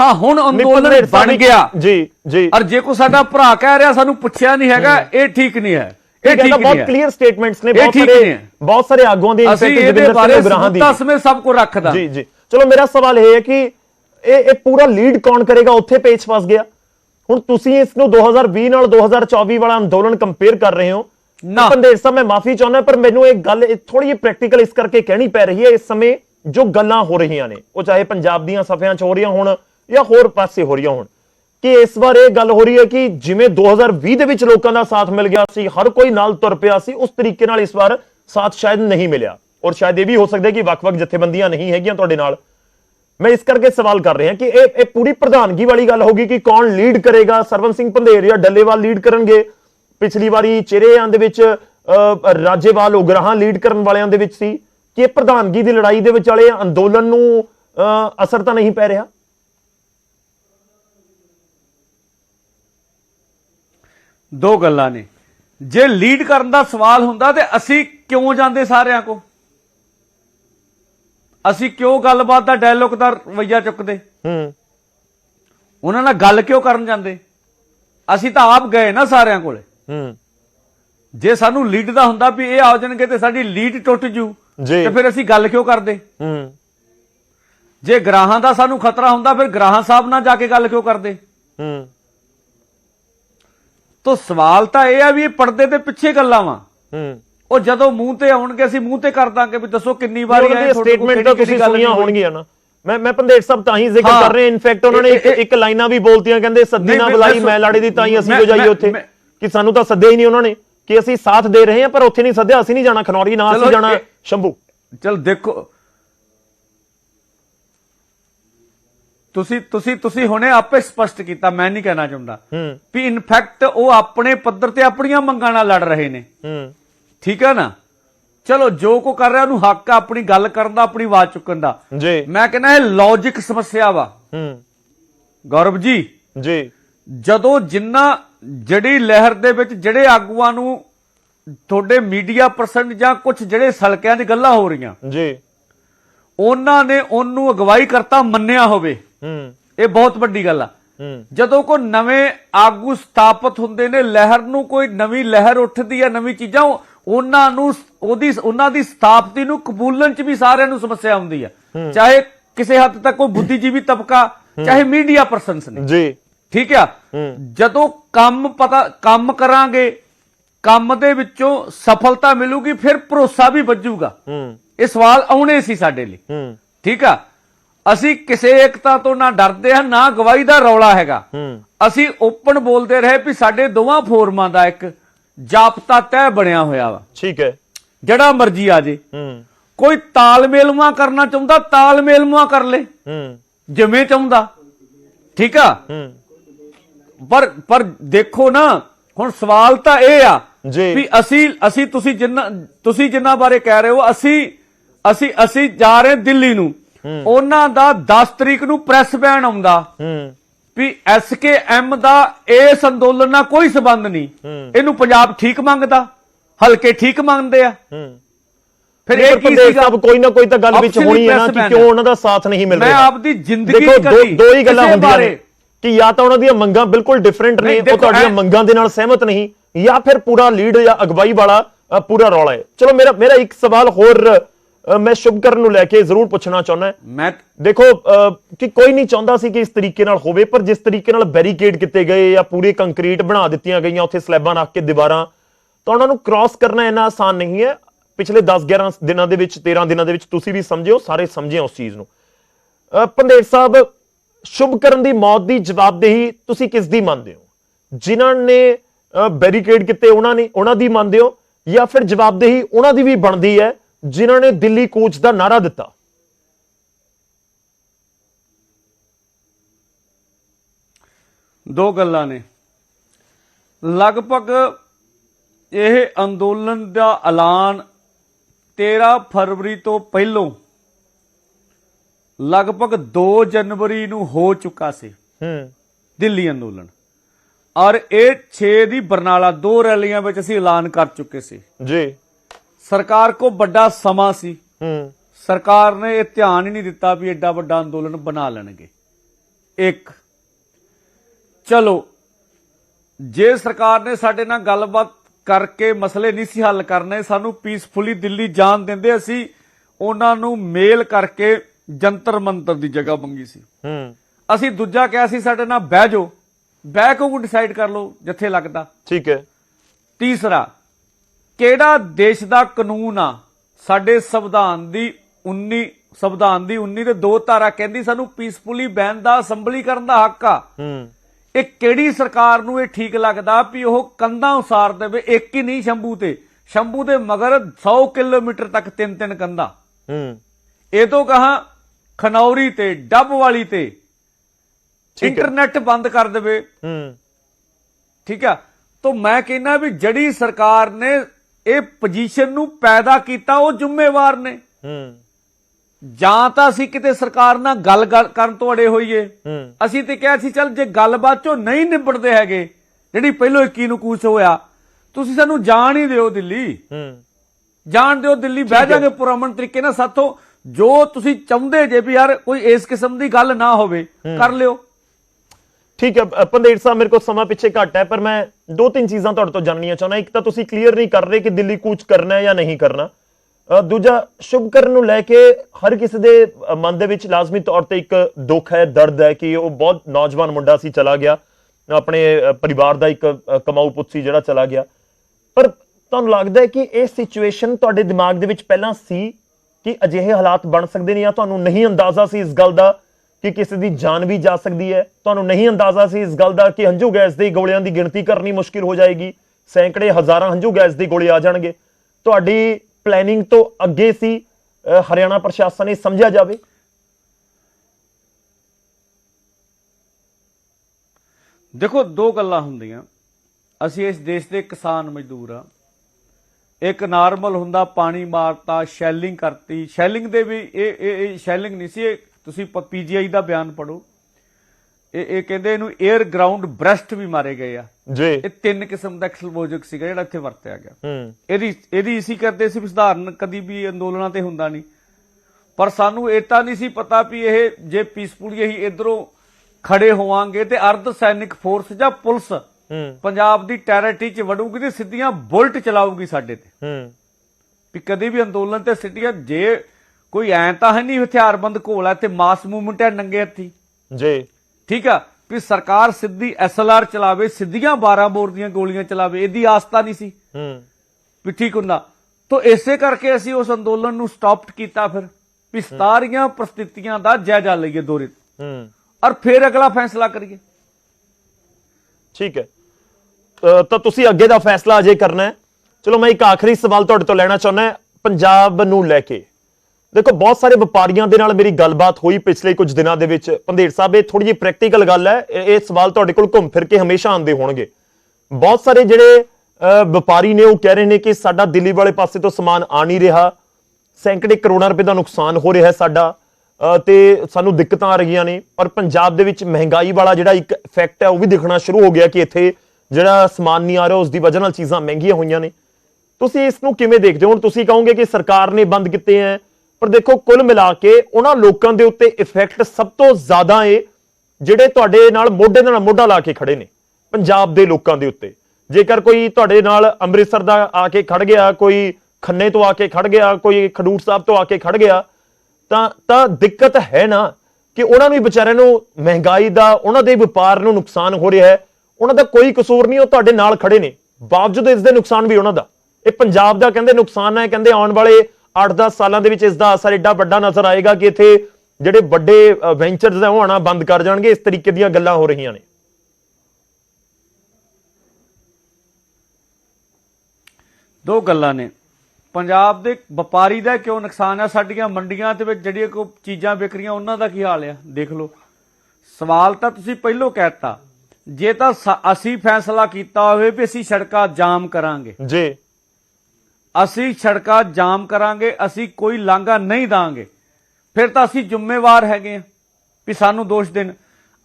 ਹਾਂ ਹੁਣ ਅੰਦੋਲਨ ਬਣ ਗਿਆ। ਜੀ ਜੀ। ਔਰ ਜੇ ਕੋ ਸਾਡਾ ਭਰਾ ਕਹਿ ਰਿਹਾ ਸਾਨੂੰ ਪੁੱਛਿਆ ਨਹੀਂ ਹੈਗਾ ਇਹ ਠੀਕ ਨਹੀਂ ਹੈ। ਇਹ ਠੀਕ ਨਹੀਂ ਬਹੁਤ ਕਲੀਅਰ ਸਟੇਟਮੈਂਟਸ ਨੇ ਬਹੁਤ ਸਾਰੇ। ਬਹੁਤ ਸਾਰੇ ਆਗੂਆਂ ਦੀ ਅਸੀਂ ਇਹਦੇ ਬਾਰੇ ਦੀ। ਸਬੂਤਾਂ ਸਮੇਂ ਸਭ ਕੁਝ ਰੱਖਦਾ। ਜੀ ਜੀ। ਚਲੋ ਮੇਰਾ ਸਵਾਲ ਇਹ ਹੈ ਕਿ ਇਹ ਇਹ ਪੂਰਾ ਲੀਡ ਕੌਣ ਕਰੇਗਾ? ਉੱਥੇ ਪੇਚ ਫਸ ਗਿਆ। ਹੁਣ ਤੁਸੀਂ ਇਸ ਨੂੰ 2020 ਨਾਲ 2024 ਵਾਲਾ ਅੰਦੋਲਨ ਕੰਪੇਅਰ ਕਰ ਰਹੇ ਹੋ। ਨਾ। ਪੰਦੇਰ ਸਾਹਿਬ ਮੈਂ ਮਾਫੀ ਚਾਹੁੰਦਾ ਪਰ ਮੈਨੂੰ ਇਹ ਗੱਲ ਥੋੜੀ ਜਿਹੀ ਪ੍ਰੈਕਟੀਕਲ ਇਸ ਕਰਕੇ ਕਹਿਣੀ ਪੈ ਰਹੀ ਹੈ ਇਸ ਸਮੇਂ ਜੋ ਗੱਲਾਂ ਹੋ ਰਹੀਆਂ ਨੇ। ਉਹ ਚਾਹੇ ਪੰਜਾਬ ਦੀਆਂ ਸਫ਼ਿਆਂ 'ਚ ਹੋ ਰਹੀਆਂ ਹੋਣ ਜਾਂ ਹੋਰ ਪਾਸੇ ਹੋ ਰਹੀਆਂ ਹੋਣ। ਕਿ ਇਸ ਵਾਰ ਇਹ ਗੱਲ ਹੋ ਰਹੀ ਹੈ ਕਿ ਜਿਵੇਂ 2020 ਦੇ ਵਿੱਚ ਲੋਕਾਂ ਦਾ ਸਾਥ ਮਿਲ ਗਿਆ ਸੀ, ਹਰ ਕੋਈ ਨਾਲ ਤੁਰ ਪਿਆ ਸੀ, ਉਸ ਤਰੀਕੇ ਨਾਲ ਇਸ ਵਾਰ ਸਾਥ ਸ਼ਾਇਦ ਨਹੀਂ ਮਿਲਿਆ। ਔਰ ਸ਼ਾਇਦ ਇਹ ਵੀ ਹੋ ਸਕਦਾ ਕਿ ਵੱਖ-ਵੱਖ ਜਥੇਬੰਦੀਆਂ ਨਹੀਂ ਹੈਗੀਆਂ ਤੁਹਾਡੇ ਨਾਲ। ਮੈਂ ਇਸ ਕਰਕੇ ਸਵਾਲ ਕਰ ਰਿਹਾ ਕਿ ਇਹ ਇਹ ਪੂਰੀ ਪ੍ਰਧਾਨਗੀ ਵਾਲੀ ਗੱਲ ਹੋਗੀ ਕਿ ਕੌਣ ਲੀਡ ਕਰੇਗਾ? ਸਰਵਨ ਸਿੰਘ ਪੰਧੇਰ ਜਾਂ ਡੱਲੇਵਾਲ ਲੀਡ ਕਰਨਗੇ? ਪਿਛਲੀ ਵਾਰੀ ਚਿਹਰਿਆਂ ਦੇ ਵਿੱਚ ਰਾਜੇਵਾਲ ਉਗਰਾਹਾਂ ਲੀਡ ਕਰਨ ਵਾਲਿਆਂ ਦੇ ਵਿੱਚ ਸੀ। ਕਿ ਇਹ ਪ੍ਰਧਾਨਗੀ ਦੀ ਲੜਾਈ ਦੇ ਵਿਚਾਲੇ ਅੰਦੋਲਨ ਨੂੰ ਅਸਰ ਤਾਂ ਨਹੀਂ ਪੈ ਰਿਹਾ? ਦੋ ਗੱਲਾਂ ਨੇ। ਜੇ ਲੀਡ ਕਰਨ ਦਾ ਸਵਾਲ ਹੁੰਦਾ ਤੇ ਅਸੀਂ ਕਿਉਂ ਜਾਂਦੇ ਸਾਰਿਆਂ ਕੋ ਅਸੀਂ ਕਿਉਂ ਗੱਲਬਾਤ ਦਾ ਡਾਇਲੋਗ ਦਾ ਰਵਈਆ ਚੁੱਕਦੇ? ਹੂੰ। ਉਹਨਾਂ ਨਾਲ ਗੱਲ ਕਿਉਂ ਕਰਨ ਜਾਂਦੇ? ਅਸੀਂ ਤਾਂ ਆਪ ਗਏ ਨਾ ਸਾਰਿਆਂ ਕੋਲੇ। ਹੂੰ। ਜੇ ਸਾਨੂੰ ਲੀਡ ਦਾ ਹੁੰਦਾ ਵੀ ਇਹ ਆ ਜਾਣਗੇ ਤੇ ਸਾਡੀ ਲੀਡ ਟੁੱਟ ਜੂ ਜੀ। ਤੇ ਫਿਰ ਅਸੀਂ ਗੱਲ ਕਿਉਂ ਕਰਦੇ? ਹੂੰ। ਜੇ ਗਰਾਹਾਂ ਦਾ ਸਾਨੂੰ ਖਤਰਾ ਹੁੰਦਾ ਫਿਰ ਗਰਾਹਾਂ ਸਾਹਿਬ ਨਾਲ ਜਾ ਕੇ ਗੱਲ ਕਿਉਂ ਕਰਦੇ? ਹੂੰ। ਤੋ ਸਵਾਲ ਤਾਂ ਇਹ ਆ ਵੀ ਇਹ ਪਰਦੇ ਦੇ ਪਿੱਛੇ ਗੱਲਾਂ ਵਾ ਹੂੰ ਉਹ ਜਦੋਂ ਮੂੰਹ ਤੇ ਆਉਣਗੇ ਅਸੀਂ ਮੂੰਹ ਤੇ ਕਰ ਦਾਂਗੇ ਵੀ ਦੱਸੋ ਕਿੰਨੀ ਵਾਰੀ ਆਏ ਸਟੇਟਮੈਂਟ ਤਾਂ ਤੁਸੀਂ ਸੁਣੀਆਂ। ਹੋਣਗੀਆਂ ਨਾ ਮੈਂ ਮੈਂ ਪੰਦੇਸ਼ ਸਾਹਿਬ ਤਾਂ ਹੀ ਜ਼ਿਕਰ। ਕਰ ਰਿਹਾ ਇਨਫੈਕਟ ਉਹਨਾਂ ਨੇ ਇੱਕ ਇੱਕ ਲਾਈਨਾਂ ਵੀ ਬੋਲਤੀਆਂ ਕਹਿੰਦੇ ਸੱਦੀ ਨਾ ਬੁਲਾਈ ਮੈਂ ਲਾੜੇ ਦੀ ਤਾਂ ਹੀ ਅਸੀਂ ਹੋ ਜਾਈਏ ਉੱਥੇ ਕਿ ਸਾਨੂੰ ਤਾਂ ਸੱਦਿਆ ਹੀ ਨਹੀਂ ਉਹਨਾਂ ਨੇ ਕਿ ਅਸੀਂ ਸਾਥ ਦੇ ਰਹੇ ਹਾਂ ਪਰ ਉੱਥੇ ਨਹੀਂ ਸੱਦਿਆ ਅਸੀਂ ਨਹੀਂ ਜਾਣਾ ਖਨੌਰੀ ਨਾ ਅਸੀਂ ਜਾਣਾ ਸ਼ੰਭੂ ਚਲ ਦੇਖੋ ਤੁਸੀਂ ਤੁਸੀਂ ਤੁਸੀਂ ਹੁਣੇ ਆਪੇ ਸਪਸ਼ਟ ਕੀਤਾ ਮੈਂ ਨਹੀਂ ਕਹਿਣਾ ਚਾਹੁੰਦਾ। ਹੂੰ। ਵੀ ਇਨਫੈਕਟ ਉਹ ਆਪਣੇ ਪੱਧਰ ਤੇ ਆਪਣੀਆਂ ਮੰਗਾਂ ਨਾਲ ਲੜ ਰਹੇ ਨੇ। ਹੂੰ। ਠੀਕ ਹੈ ਨਾ? ਚਲੋ ਜੋ ਕੋ ਕਰ ਰਿਹਾ ਉਹਨੂੰ ਹੱਕ ਆ ਆਪਣੀ ਗੱਲ ਕਰਨ ਦਾ ਆਪਣੀ ਆਵਾਜ਼ ਚੁੱਕਣ ਦਾ। ਜੀ। ਮੈਂ ਕਹਿੰਦਾ ਇਹ ਲੌਜੀਕ ਸਮੱਸਿਆ ਵਾ। ਹੂੰ। ਗੌਰਵ ਜੀ। ਜੀ। ਜਦੋਂ ਜਿੰਨਾ ਜਿਹੜੀ ਲਹਿਰ ਦੇ ਵਿੱਚ ਜਿਹੜੇ ਆਗੂਆਂ ਨੂੰ ਤੁਹਾਡੇ ਮੀਡੀਆ ਪਰਸਨ ਜਾਂ ਕੁਝ ਜਿਹੜੇ ਸਲਕਿਆਂ ਦੀ ਗੱਲਾਂ ਹੋ ਰਹੀਆਂ। ਜੀ। ਉਹਨਾਂ ਨੇ ਉਹਨੂੰ ਅਗਵਾਈ ਕਰਤਾ ਮੰਨਿਆ ਹੋਵੇ। ਇਹ ਬਹੁਤ ਵੱਡੀ ਗੱਲ ਆ। ਜਦੋਂ ਕੋ ਨਵੇਂ ਆਗੂ ਸਥਾਪਿਤ ਹੁੰਦੇ ਨੇ ਲਹਿਰ ਨੂੰ ਕੋਈ ਨਵੀਂ ਲਹਿਰ ਉੱਠਦੀ ਹੈ ਨਵੀਂ ਚੀਜ਼ਾਂ ਉਹ- ਉਹਨਾਂ ਨੂੰ ਉਹਦੀ ਉਹਨਾਂ ਦੀ ਸਥਾਪਤੀ ਨੂੰ ਕਬੂਲਣ ਚ ਵੀ ਸਾਰਿਆਂ ਨੂੰ ਸਮੱਸਿਆ ਹੁੰਦੀ ਹੈ। ਚਾਹੇ ਕਿਸੇ ਹੱਦ ਤੱਕ ਕੋਈ ਬੁੱਧੀਜੀਵੀ ਤਬਕਾ ਚਾਹੇ ਮੀਡੀਆ ਪਰਸਨਸ ਨੇ। ਜੀ। ਠੀਕ ਆ? ਜਦੋਂ ਕੰਮ ਪਤਾ ਕੰਮ ਕਰਾਂਗੇ ਕੰਮ ਦੇ ਵਿੱਚੋਂ ਸਫਲਤਾ ਮਿਲੂਗੀ ਫਿਰ ਭਰੋਸਾ ਵੀ ਵੱਜੂਗਾ। ਇਹ ਸਵਾਲ ਆਉਣੇ ਸੀ ਸਾਡੇ ਲਈ। ਠੀਕ ਆ? ਅਸੀਂ ਕਿਸੇ ਏਕਤਾ ਤੋਂ ਨਾ ਡਰਦੇ ਹਾਂ ਨਾ ਗਵਾਹੀ ਦਾ ਰੌਲਾ ਹੈਗਾ। ਹੂੰ। ਅਸੀਂ ਓਪਨ ਬੋਲਦੇ ਰਹੇ ਵੀ ਸਾਡੇ ਦੋਵਾਂ ਫੋਰਮਾਂ ਦਾ ਇੱਕ ਜਾਪਤਾ ਤੈਅ ਬਣਿਆ ਹੋਇਆ ਵਾ। ਠੀਕ ਹੈ। ਜਿਹੜਾ ਮਰਜ਼ੀ ਆ ਜੇ। ਹੂੰ। ਕੋਈ ਤਾਲਮੇਲਵਾ ਕਰਨਾ ਚਾਹੁੰਦਾ ਤਾਲਮੇਲਵਾ ਕਰ ਲੇ। ਹੂੰ। ਜਿਵੇਂ ਚਾਹੁੰਦਾ। ਠੀਕ ਆ? ਹੂੰ। ਪਰ ਪਰ ਦੇਖੋ ਨਾ ਹੁਣ ਸਵਾਲ ਤਾਂ ਇਹ ਆ। ਵੀ ਅਸੀਂ ਅਸੀਂ ਤੁਸੀਂ ਜਿੰਨਾ ਤੁਸੀਂ ਜਿੰਨਾ ਬਾਰੇ ਕਹਿ ਰਹੇ ਹੋ ਅਸੀਂ ਅਸੀਂ ਅਸੀਂ ਜਾ ਰਹੇ ਦਿੱਲੀ ਨੂੰ। ਉਹਨਾਂ ਦਾ 10 ਤਰੀਕ ਨੂੰ ਪ੍ਰੈਸ ਬੈਨ ਆਉਂਦਾ। ਹੂੰ। ਵੀ ਐਸਕੇਐਮ ਦਾ ਇਸ ਅੰਦੋਲਨ ਨਾਲ ਕੋਈ ਸਬੰਧ ਨਹੀਂ। ਇਹਨੂੰ ਪੰਜਾਬ ਠੀਕ ਮੰਗਦਾ ਹਲਕੇ ਠੀਕ ਮੰਗਦੇ ਆ। ਹੂੰ। ਫਿਰ ਇਹ ਕੀ ਸੀਗਾ? ਸਾਹਿਬ ਕੋਈ ਨਾ ਕੋਈ ਤਾਂ ਗੱਲ ਵਿੱਚ ਹੋਣੀ ਹੈ ਨਾ ਕਿ ਕਿਉਂ। ਉਹਨਾਂ ਦਾ ਸਾਥ ਨਹੀਂ ਮਿਲ ਮੈਂ ਰਿਹਾ ਆਪਦੀ ਜ਼ਿੰਦਗੀ ਦੇਖੋ ਚ ਦੋ ਕਦੀ ਦੋ ਹੀ ਗੱਲਾਂ ਹੁੰਦੀਆਂ ਨੇ ਕਿ ਜਾਂ ਤਾਂ ਉਹਨਾਂ ਦੀਆਂ ਮੰਗਾਂ ਬਿਲਕੁਲ ਡਿਫਰੈਂਟ ਨੇ ਉਹ ਤੁਹਾਡੀਆਂ ਮੰਗਾਂ ਦੇ ਨਾਲ ਸਹਿਮਤ ਨਹੀਂ ਜਾਂ ਫਿਰ ਪੂਰਾ ਲੀਡ ਜਾਂ ਅਗਵਾਈ ਵਾਲਾ ਪੂਰਾ ਰੌਲਾ ਹੈ। ਚਲੋ ਮੇਰਾ ਮੇਰਾ ਇੱਕ ਸਵਾਲ ਹੋਰ ਮੈਂ ਸ਼ੁਭਕਰਨ ਨੂੰ ਲੈ ਕੇ ਜ਼ਰੂਰ ਪੁੱਛਣਾ ਚਾਹੁੰਦਾ ਮੈਂ ਦੇਖੋ ਕਿ ਕੋਈ ਨਹੀਂ ਚਾਹੁੰਦਾ ਸੀ ਕਿ ਇਸ ਤਰੀਕੇ ਨਾਲ ਹੋਵੇ ਪਰ ਜਿਸ ਤਰੀਕੇ ਨਾਲ ਬੈਰੀਕੇਡ ਕੀਤੇ ਗਏ ਜਾਂ ਪੂਰੇ ਕੰਕਰੀਟ ਬਣਾ ਦਿੱਤੀਆਂ ਗਈਆਂ ਉੱਥੇ ਸਲੈਬਾਂ ਰੱਖ ਕੇ ਦੀਵਾਰਾਂ ਤਾਂ ਉਹਨਾਂ ਨੂੰ ਕ੍ਰਾਸ ਕਰਨਾ ਇੰਨਾ ਆਸਾਨ ਨਹੀਂ ਹੈ। ਪਿਛਲੇ 10-11 ਦਿਨਾਂ ਦੇ ਵਿੱਚ 13 ਦਿਨਾਂ ਦੇ ਵਿੱਚ ਤੁਸੀਂ ਵੀ ਸਮਝਿਓ ਸਾਰੇ ਸਮਝੇ ਉਸ ਚੀਜ਼ ਨੂੰ। ਪੰਦੇਰ ਸਾਹਿਬ ਸ਼ੁਭਕਰਨ ਦੀ ਮੌਤ ਦੀ ਜਵਾਬਦੇਹੀ ਤੁਸੀਂ ਕਿਸ ਦੀ ਮੰਨਦੇ ਹੋ? ਜਿਨ੍ਹਾਂ ਨੇ ਬੈਰੀਕੇਡ ਕੀਤੇ ਉਹਨਾਂ ਨੇ ਉਹਨਾਂ ਦੀ ਮੰਨਦੇ ਹੋ? ਜਾਂ ਫਿਰ ਜਵਾਬਦੇਹੀ ਉਹਨਾਂ ਦੀ ਵੀ ਬਣਦੀ ਹੈ? ਜਿਨ੍ਹਾਂ ਨੇ ਦਿੱਲੀ ਕੂਚ ਦਾ ਨਾਰਾ ਦਿੱਤਾ। ਦੋ ਗੱਲਾਂ ਨੇ। ਲਗਭਗ ਇਹ ਅੰਦੋਲਨ ਦਾ ਐਲਾਨ 13 ਫਰਵਰੀ ਤੋਂ ਪਹਿਲੋਂ ਲਗਭਗ 2 ਜਨਵਰੀ ਨੂੰ ਹੋ ਚੁੱਕਾ ਸੀ। ਹੂੰ। ਦਿੱਲੀ ਅੰਦੋਲਨ। ਔਰ ਇਹ 6 ਦੀ ਬਰਨਾਲਾ ਦੋ ਰੈਲੀਆਂ ਵਿੱਚ ਅਸੀਂ ਐਲਾਨ ਕਰ ਚੁੱਕੇ ਸੀ। ਜੀ। ਸਰਕਾਰ ਕੋ ਵੱਡਾ ਸਮਾਂ ਸੀ। ਹੂੰ। ਸਰਕਾਰ ਨੇ ਇਹ ਧਿਆਨ ਹੀ ਨਹੀਂ ਦਿੱਤਾ ਵੀ ਐਡਾ ਵੱਡਾ ਅੰਦੋਲਨ ਬਣਾ ਲੈਣਗੇ। ਇੱਕ ਚਲੋ ਜੇ ਸਰਕਾਰ ਨੇ ਸਾਡੇ ਨਾਲ ਗੱਲਬਾਤ ਕਰਕੇ ਮਸਲੇ ਨਹੀਂ ਸੀ ਹੱਲ ਕਰਨੇ ਸਾਨੂੰ ਪੀਸਫੁਲੀ ਦਿੱਲੀ ਜਾਣ ਦਿੰਦੇ ਅਸੀਂ ਉਹਨਾਂ ਨੂੰ ਮੇਲ ਕਰਕੇ ਜੰਤਰ ਮੰਤਰ ਦੀ ਜਗ੍ਹਾ ਮੰਗੀ ਸੀ। ਹੂੰ। ਅਸੀਂ ਦੂਜਾ ਕਿਹਾ ਸੀ ਸਾਡੇ ਨਾਲ ਬਹਿ ਜਾਓ। ਬਹਿ ਕੇ ਡਿਸਾਈਡ ਕਰ ਲਓ ਜਿੱਥੇ ਲੱਗਦਾ। ਠੀਕ ਹੈ। ਤੀਸਰਾ ਕਿਹੜਾ ਦੇਸ਼ ਦਾ ਕਾਨੂੰਨ ਆ? ਸਾਡੇ ਸੰਵਿਧਾਨ ਦੀ 19 ਸੰਵਿਧਾਨ ਦੀ 19 ਦੇ ਦੋ ਧਾਰਾ ਕਹਿੰਦੀ ਸਾਨੂੰ ਪੀਸਫੁਲੀ ਬੈਨ ਦਾ ਅਸੈਂਬਲੀ ਕਰਨ ਦਾ ਹੱਕ ਆ। ਹੂੰ। ਇਹ ਕਿਹੜੀ ਸਰਕਾਰ ਨੂੰ ਇਹ ਠੀਕ ਲੱਗਦਾ ਵੀ ਉਹ ਕੰਧਾਂ ਉਸਾਰ ਦੇਵੇ? ਇੱਕ ਹੀ ਨਹੀਂ ਸ਼ੰਭੂ ਤੇ। ਸ਼ੰਭੂ ਦੇ ਮਗਰ 100 ਕਿਲੋਮੀਟਰ ਤੱਕ ਤਿੰਨ ਤਿੰਨ ਕੰਧਾਂ। ਹੂੰ। ਇਹ ਤੋਂ ਕਹਾ ਖਨੌਰੀ ਤੇ ਡੱਬ ਵਾਲੀ ਤੇ। ਇੰਟਰਨੈਟ ਬੰਦ ਕਰ ਦੇਵੇ। ਹੂੰ। ਠੀਕ ਆ? ਤਾਂ ਮੈਂ ਕਹਿੰਦਾ ਵੀ ਜਿਹੜੀ ਸਰਕਾਰ ਨੇ ਇਹ ਪੋਜੀਸ਼ਨ ਨੂੰ ਪੈਦਾ ਕੀਤਾ ਉਹ ਜ਼ਿੰਮੇਵਾਰ ਨੇ। ਹੂੰ। ਜਾਂ ਤਾਂ ਅਸੀਂ ਕਿਤੇ ਸਰਕਾਰ ਨਾਲ ਗੱਲ ਕਰਨ ਤੋਂ ਅੜੇ ਹੋਈਏ। ਅਸੀਂ ਤੇ ਕਿਹਾ ਸੀ ਚੱਲ ਜੇ ਗੱਲਬਾਤ ਚੋਂ ਨਹੀਂ ਨਿਬੜਦੇ ਹੈਗੇ ਜਿਹੜੀ ਪਹਿਲੋਂ 21 ਨੂੰ ਕੂਚ ਹੋਇਆ ਤੁਸੀਂ ਸਾਨੂੰ ਜਾਣ ਹੀ ਦਿਓ ਦਿੱਲੀ। ਹੂੰ। ਜਾਣ ਦਿਓ ਦਿੱਲੀ ਬਹਿ ਜਾਗੇ ਪੁਰਮਨ ਤਰੀਕੇ ਨਾਲ। ਸਾਥੋਂ ਜੋ ਤੁਸੀਂ ਚਾਹੁੰਦੇ ਜੇ ਵੀ ਯਾਰ ਕੋਈ ਇਸ ਕਿਸਮ ਦੀ ਗੱਲ ਨਾ ਹੋਵੇ ਕਰ ਲਿਓ। ਠੀਕ ਹੈ ਅ, ਪੰਦੇਰ ਸਾਹਿਬ ਮੇਰੇ ਕੋਲ ਸਮਾਂ ਪਿੱਛੇ ਘੱਟ ਹੈ ਪਰ ਮੈਂ ਦੋ ਤਿੰਨ ਚੀਜ਼ਾਂ ਤੁਹਾਡੇ ਤੋਂ ਜਾਣਨੀਆਂ ਚਾਹੁੰਦਾ। ਇੱਕ ਤਾਂ ਤੁਸੀਂ ਕਲੀਅਰ ਨਹੀਂ ਕਰ ਰਹੇ ਕਿ ਦਿੱਲੀ ਕੂਚ ਕਰਨਾ ਹੈ ਜਾਂ ਨਹੀਂ ਕਰਨਾ। ਦੂਜਾ, ਸ਼ੁਭਕਰਨ ਨੂੰ ਲੈ ਕੇ ਹਰ ਕਿਸੇ ਦੇ ਮਨ ਦੇ ਵਿੱਚ ਲਾਜ਼ਮੀ ਤੌਰ ਤੇ ਇੱਕ ਦੁੱਖ ਹੈ, ਦਰਦ ਹੈ ਕਿ ਉਹ ਬਹੁਤ ਨੌਜਵਾਨ ਮੁੰਡਾ ਸੀ, ਚਲਾ ਗਿਆ। ਆਪਣੇ ਪਰਿਵਾਰ ਦਾ ਇੱਕ ਕਮਾਊ ਪੁੱਤ ਸੀ ਜਿਹੜਾ ਚਲਾ ਗਿਆ। ਪਰ ਤੁਹਾਨੂੰ ਲੱਗਦਾ ਹੈ ਕਿ ਇਹ ਸਿਚੁਏਸ਼ਨ ਤੁਹਾਡੇ ਦਿਮਾਗ ਦੇ ਵਿੱਚ ਪਹਿਲਾਂ ਸੀ ਕਿ ਅਜਿਹੇ ਹਾਲਾਤ ਬਣ ਸਕਦੇ ਨੇ ਜਾਂ ਤੁਹਾਨੂੰ ਨਹੀਂ ਅੰਦਾਜ਼ਾ ਸੀ ਇਸ ਗੱਲ ਦਾ ਕਿ ਕਿਸੇ ਦੀ ਜਾਨ ਵੀ ਜਾ ਸਕਦੀ ਹੈ। ਤੁਹਾਨੂੰ ਨਹੀਂ ਅੰਦਾਜ਼ਾ ਸੀ ਇਸ ਗੱਲ ਦਾ ਕਿ ਹੰਝੂ ਗੈਸ ਦੇ ਗੋਲਿਆਂ ਦੀ ਗਿਣਤੀ ਕਰਨੀ ਮੁਸ਼ਕਿਲ ਹੋ ਜਾਏਗੀ। ਸੈਂਕੜੇ ਹਜ਼ਾਰਾਂ ਹੰਝੂ ਗੈਸ ਦੇ ਗੋਲੇ ਆ ਜਾਣਗੇ। ਤੁਹਾਡੀ ਪਲੈਨਿੰਗ ਤੋਂ ਅੱਗੇ ਸੀ। ਹਰਿਆਣਾ ਪ੍ਰਸ਼ਾਸਨ ਇਹ ਸਮਝਿਆ ਜਾਵੇ। ਦੇਖੋ, ਦੋ ਗੱਲਾਂ ਹੁੰਦੀਆਂ। ਅਸੀਂ ਇਸ ਦੇਸ਼ ਦੇ ਕਿਸਾਨ ਮਜ਼ਦੂਰ ਆ ਇੱਕ ਨਾਰਮਲ ਹੁੰਦਾ, ਪਾਣੀ ਮਾਰਤਾ, ਸ਼ੈਲਿੰਗ ਕਰਤੀ। ਸ਼ੈਲਿੰਗ ਦੇ ਵੀ ਇਹ ਇਹ ਇਹ ਸ਼ੈਲਿੰਗ ਨਹੀਂ ਸੀ। ਇਹ ਤੁਸੀਂ ਪੀਜੀਆਈ ਦਾ ਬਿਆਨ ਪੜੋ ਇਹ ਇਹ ਕਹਿੰਦੇ ਇਹਨੂੰ 에ਅਰ ਗਰਾਊਂਡ ਬ੍ਰੈਸਟ ਵੀ ਮਾਰੇ ਗਏ ਆ। ਜੀ। ਇਹ ਤਿੰਨ ਕਿਸਮ ਦਾ ਐਕਸਪਲੋਜਿਵ ਸੀਗਾ ਜਿਹੜਾ ਇੱਥੇ ਵਰਤਿਆ ਗਿਆ। ਇਹਦੀ ਇਹਦੀ ਇਸੀ ਕਰਦੇ ਸੀ ਵੀ ਸਧਾਰਨ ਕਦੀ ਵੀ ਅੰਦੋਲਨਾਂ ਤੇ ਹੁੰਦਾ ਨਹੀਂ। ਪਰ ਸਾਨੂੰ ਇਹ ਤਾਂ ਨਹੀਂ ਸੀ ਪਤਾ ਵੀ ਇਹ ਜੇ ਪੀਸਫੁਲੀ ਅਸੀਂ ਇਧਰੋਂ ਖੜੇ ਹੋਵਾਂਗੇ ਤੇ ਅਰਧ ਸੈਨਿਕ ਫੋਰਸ ਜਾਂ ਪੁਲਿਸ ਪੰਜਾਬ ਦੀ ਟੈਰਿਟਰੀ 'ਚ ਵੜੂਗੀ ਤੇ ਸਿੱਧੀਆਂ ਬੁਲਟ ਚਲਾਊਗੀ ਸਾਡੇ ਤੇ। ਹੂੰ। ਵੀ ਕਦੇ ਵੀ ਅੰਦੋਲਨ ਤੇ ਸਿੱਧੀਆਂ ਜੇ ਕੋਈ ਐਂ ਤਾਂ ਹੈ ਨਹੀਂ ਹਥਿਆਰਬੰਦ ਘੋਲ ਹੈ ਤੇ ਮਾਸ ਮੂਵਮੈਂਟ ਹੈ ਨੰਗੇ ਹੱਥੀ। ਜੀ। ਠੀਕ ਆ? ਵੀ ਸਰਕਾਰ ਸਿੱਧੀ ਐਸਐਲਆਰ ਚਲਾਵੇ ਸਿੱਧੀਆਂ 12 ਬੋਰ ਦੀਆਂ ਗੋਲੀਆਂ ਚਲਾਵੇ ਇਹਦੀ ਆਸਤਾ ਨਹੀਂ ਸੀ। ਹੂੰ। ਵੀ ਠੀਕ ਹੁੰਦਾ। ਤੋਂ ਇਸੇ ਕਰਕੇ ਅਸੀਂ ਉਸ ਅੰਦੋਲਨ ਨੂੰ ਸਟਾਪਡ ਕੀਤਾ ਫਿਰ। ਵੀ ਸਾਰੀਆਂ ਪ੍ਰਸਥਿਤੀਆਂ ਦਾ ਜਾਇਜ਼ਾ ਲਈਏ ਦੋਰੇ ਹੂੰ। ਔਰ ਫਿਰ ਅਗਲਾ ਫੈਸਲਾ ਕਰੀਏ। ਠੀਕ ਹੈ। ਤਾਂ ਤੁਸੀਂ ਅੱਗੇ ਦਾ ਫੈਸਲਾ ਅਜੇ ਕਰਨਾ ਹੈ। ਚਲੋ ਮੈਂ ਇੱਕ ਆਖਰੀ ਸਵਾਲ ਤੁਹਾਡੇ ਤੋਂ ਲੈਣਾ ਚਾਹੁੰਦਾ ਪੰਜਾਬ ਨੂੰ ਲੈ ਕੇ। ਦੇਖੋ ਬਹੁਤ ਸਾਰੇ ਵਪਾਰੀਆਂ ਦੇ ਨਾਲ ਮੇਰੀ ਗੱਲਬਾਤ ਹੋਈ ਪਿਛਲੇ ਕੁਝ ਦਿਨਾਂ ਦੇ ਵਿੱਚ। ਪੰਧੇੜ ਸਾਹਿਬ ਇਹ ਥੋੜੀ ਜਿਹੀ ਪ੍ਰੈਕਟੀਕਲ ਗੱਲ ਹੈ। ਇਹ ਸਵਾਲ ਤੁਹਾਡੇ ਕੋਲ ਘੁੰਮ ਫਿਰ ਕੇ ਹਮੇਸ਼ਾ ਆਉਂਦੇ ਹੋਣਗੇ। ਬਹੁਤ ਸਾਰੇ ਜਿਹੜੇ ਵਪਾਰੀ ਨੇ ਉਹ ਕਹਿ ਰਹੇ ਨੇ ਕਿ ਸਾਡਾ ਦਿੱਲੀ ਵਾਲੇ ਪਾਸੇ ਤੋਂ ਸਮਾਨ ਆ ਨਹੀਂ ਰਿਹਾ। ਸੈਂਕੜੇ ਕਰੋੜਾਂ ਰੁਪਏ ਦਾ ਨੁਕਸਾਨ ਹੋ ਰਿਹਾ ਸਾਡਾ। ਅ, ਤੇ ਸਾਨੂੰ ਦਿੱਕਤਾਂ ਆ ਰਹੀਆਂ ਨੇ। ਪਰ ਪੰਜਾਬ ਦੇ ਵਿੱਚ ਮਹਿੰਗਾਈ ਵਾਲਾ ਜਿਹੜਾ ਇੱਕ ਇਫੈਕਟ ਹੈ ਉਹ ਵੀ ਦਿਖਣਾ ਸ਼ੁਰੂ ਹੋ ਗਿਆ ਕਿ ਇੱਥੇ ਜਿਹੜਾ ਸਮਾਨ ਨਹੀਂ ਆ ਰਿਹਾ ਉਸ ਦੀ ਵਜ੍ਹਾ ਨਾਲ ਚੀਜ਼ਾਂ ਮਹਿੰਗੀਆਂ ਹੋਈਆਂ ਨੇ। ਤੁਸੀਂ ਇਸ ਨੂੰ ਕਿਵੇਂ ਦੇਖਦੇ ਹੋ? ਹੁਣ ਤੁਸੀਂ ਕਹੋਗੇ ਕਿ ਸਰਕਾਰ ਨੇ ਬੰਦ ਕੀਤੇ ਹੈ। ਪਰ ਦੇਖੋ, ਕੁੱਲ ਮਿਲਾ ਕੇ ਉਹਨਾਂ ਲੋਕਾਂ ਦੇ ਉੱਤੇ ਇਫੈਕਟ ਸਭ ਤੋਂ ਜ਼ਿਆਦਾ ਏ ਜਿਹੜੇ ਤੁਹਾਡੇ ਨਾਲ ਮੋਢੇ ਨਾਲ ਮੋਢਾ ਲਾ ਕੇ ਖੜੇ ਨੇ, ਪੰਜਾਬ ਦੇ ਲੋਕਾਂ ਦੇ ਉੱਤੇ। ਜੇਕਰ ਕੋਈ ਤੁਹਾਡੇ ਨਾਲ ਅੰਮ੍ਰਿਤਸਰ ਦਾ ਆ ਕੇ ਖੜ ਗਿਆ, ਕੋਈ ਖੰਨੇ ਤੋਂ ਆ ਕੇ ਖੜ ਗਿਆ, ਕੋਈ ਖਡੂਰ ਸਾਹਿਬ ਤੋਂ ਆ ਕੇ ਖੜ ਗਿਆ, ਤਾਂ ਤਾਂ ਦਿੱਕਤ ਹੈ ਨਾ ਕਿ ਉਹਨਾਂ ਨੂੰ ਵੀ ਵਿਚਾਰਿਆਂ ਨੂੰ ਮਹਿੰਗਾਈ ਦਾ, ਉਹਨਾਂ ਦੇ ਵਪਾਰ ਨੂੰ ਨੁਕਸਾਨ ਹੋ ਰਿਹਾ ਹੈ। ਉਹਨਾਂ ਦਾ ਕੋਈ ਕਸੂਰ ਨਹੀਂ, ਉਹ ਤੁਹਾਡੇ ਨਾਲ ਖੜੇ ਨੇ। ਬਾਵਜੂਦ ਇਸ ਦੇ ਨੁਕਸਾਨ ਵੀ ਉਹਨਾਂ ਦਾ। ਇਹ ਪੰਜਾਬ ਦਾ ਕਹਿੰਦੇ ਨੁਕਸਾਨ ਹੈ, ਕਹਿੰਦੇ ਆਉਣ ਵਾਲੇ 8-10 ਸਾਲਾਂ ਦੇ ਵਿੱਚ ਇਸ ਦਾ ਅਸਰ ਏਡਾ ਵੱਡਾ ਨਜ਼ਰ ਆਏਗਾ ਕਿ ਇੱਥੇ ਜਿਹੜੇ ਵੱਡੇ ਵੈਂਚਰਸ ਹੈ ਉਹ ਆਉਣਾ ਬੰਦ ਕਰ ਜਾਣਗੇ। ਇਸ ਤਰੀਕੇ ਦੀਆਂ ਗੱਲਾਂ ਹੋ ਰਹੀਆਂ ਨੇ। ਦੋ ਗੱਲਾਂ ਨੇ। ਪੰਜਾਬ ਦੇ ਵਪਾਰੀ ਦਾ ਕਿਉਂ ਨੁਕਸਾਨ ਹੈ ਸਾਡੀਆਂ ਮੰਡੀਆਂ ਦੇ ਵਿੱਚ ਜਿਹੜੀਆਂ ਕੋ ਚੀਜ਼ਾਂ ਵਿਕ ਰਹੀਆਂ ਉਹਨਾਂ ਦਾ ਕੀ ਹਾਲ ਆ? ਦੇਖ ਲਓ। ਸਵਾਲ ਤਾਂ ਤੁਸੀਂ ਪਹਿਲਾਂ ਕਹਿਤਾ ਜੇ ਤਾਂ ਅਸੀਂ ਫੈਸਲਾ ਕੀਤਾ ਹੋਵੇ ਵੀ ਅਸੀਂ ਸੜਕਾਂ ਜਾਮ ਕਰਾਂਗੇ। ਜੀ। ਅਸੀਂ ਸੜਕਾਂ ਜਾਮ ਕਰਾਂਗੇ ਅਸੀਂ ਕੋਈ ਲਾਂਘਾ ਨਹੀਂ ਦਾਂਗੇ। ਫਿਰ ਤਾਂ ਅਸੀਂ ਜ਼ਿੰਮੇਵਾਰ ਹੈਗੇ ਆ ਵੀ ਸਾਨੂੰ ਦੋਸ਼ ਦੇਣ।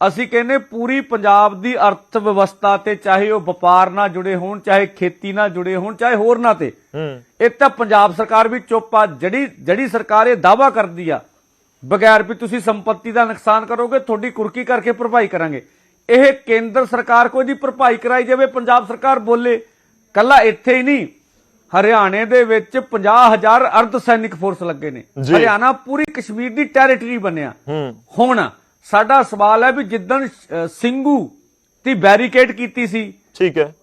ਅਸੀਂ ਕਹਿੰਨੇ ਪੂਰੀ ਪੰਜਾਬ ਦੀ ਅਰਥ ਵਿਵਸਥਾ ਤੇ ਚਾਹੇ ਉਹ ਵਪਾਰ ਨਾਲ ਜੁੜੇ ਹੋਣ ਚਾਹੇ ਖੇਤੀ ਨਾਲ ਜੁੜੇ ਹੋਣ ਚਾਹੇ ਹੋਰ ਨਾ ਤੇ। ਇਹ ਤਾਂ ਪੰਜਾਬ ਸਰਕਾਰ ਵੀ ਚੁੱਪ ਆ। ਜਿਹੜੀ ਜਿਹੜੀ ਸਰਕਾਰ ਇਹ ਦਾਵਾ ਕਰਦੀ ਆ ਬਗੈਰ ਵੀ ਤੁਸੀਂ ਸੰਪત્ਤੀ ਦਾ ਨੁਕਸਾਨ ਕਰੋਗੇ ਤੁਹਾਡੀ ਕੁਰਕੀ ਕਰਕੇ ਭਰਪਾਈ ਕਰਾਂਗੇ। ਇਹ ਕੇਂਦਰ ਸਰਕਾਰ ਕੋਈ ਦੀ ਭਰਪਾਈ ਕਰਾਈ ਜਾਵੇ ਪੰਜਾਬ ਸਰਕਾਰ ਬੋਲੇ। ਕੱਲਾ ਇੱਥੇ ਹੀ ਨਹੀਂ। ਹਰਿਆਣੇ ਦੇ ਵਿੱਚ 50000 ਅਰਧ ਸੈਨਿਕ ਫੋਰਸ ਲੱਗੇ ਨੇ। ਹਰਿਆਣਾ ਪੂਰੀ ਕਸ਼ਮੀਰ ਦੀ ਟੈਰੀਟਰੀ ਬਣਿਆ। ਹੁਣ ਸਾਡਾ ਸਵਾਲ ਹੈ ਵੀ ਜਿੱਦਣ ਸਿੰਘੂ ਦੀ ਬੈਰੀਕੇਡ ਕੀਤੀ ਸੀ ਠੀਕ ਹੈ।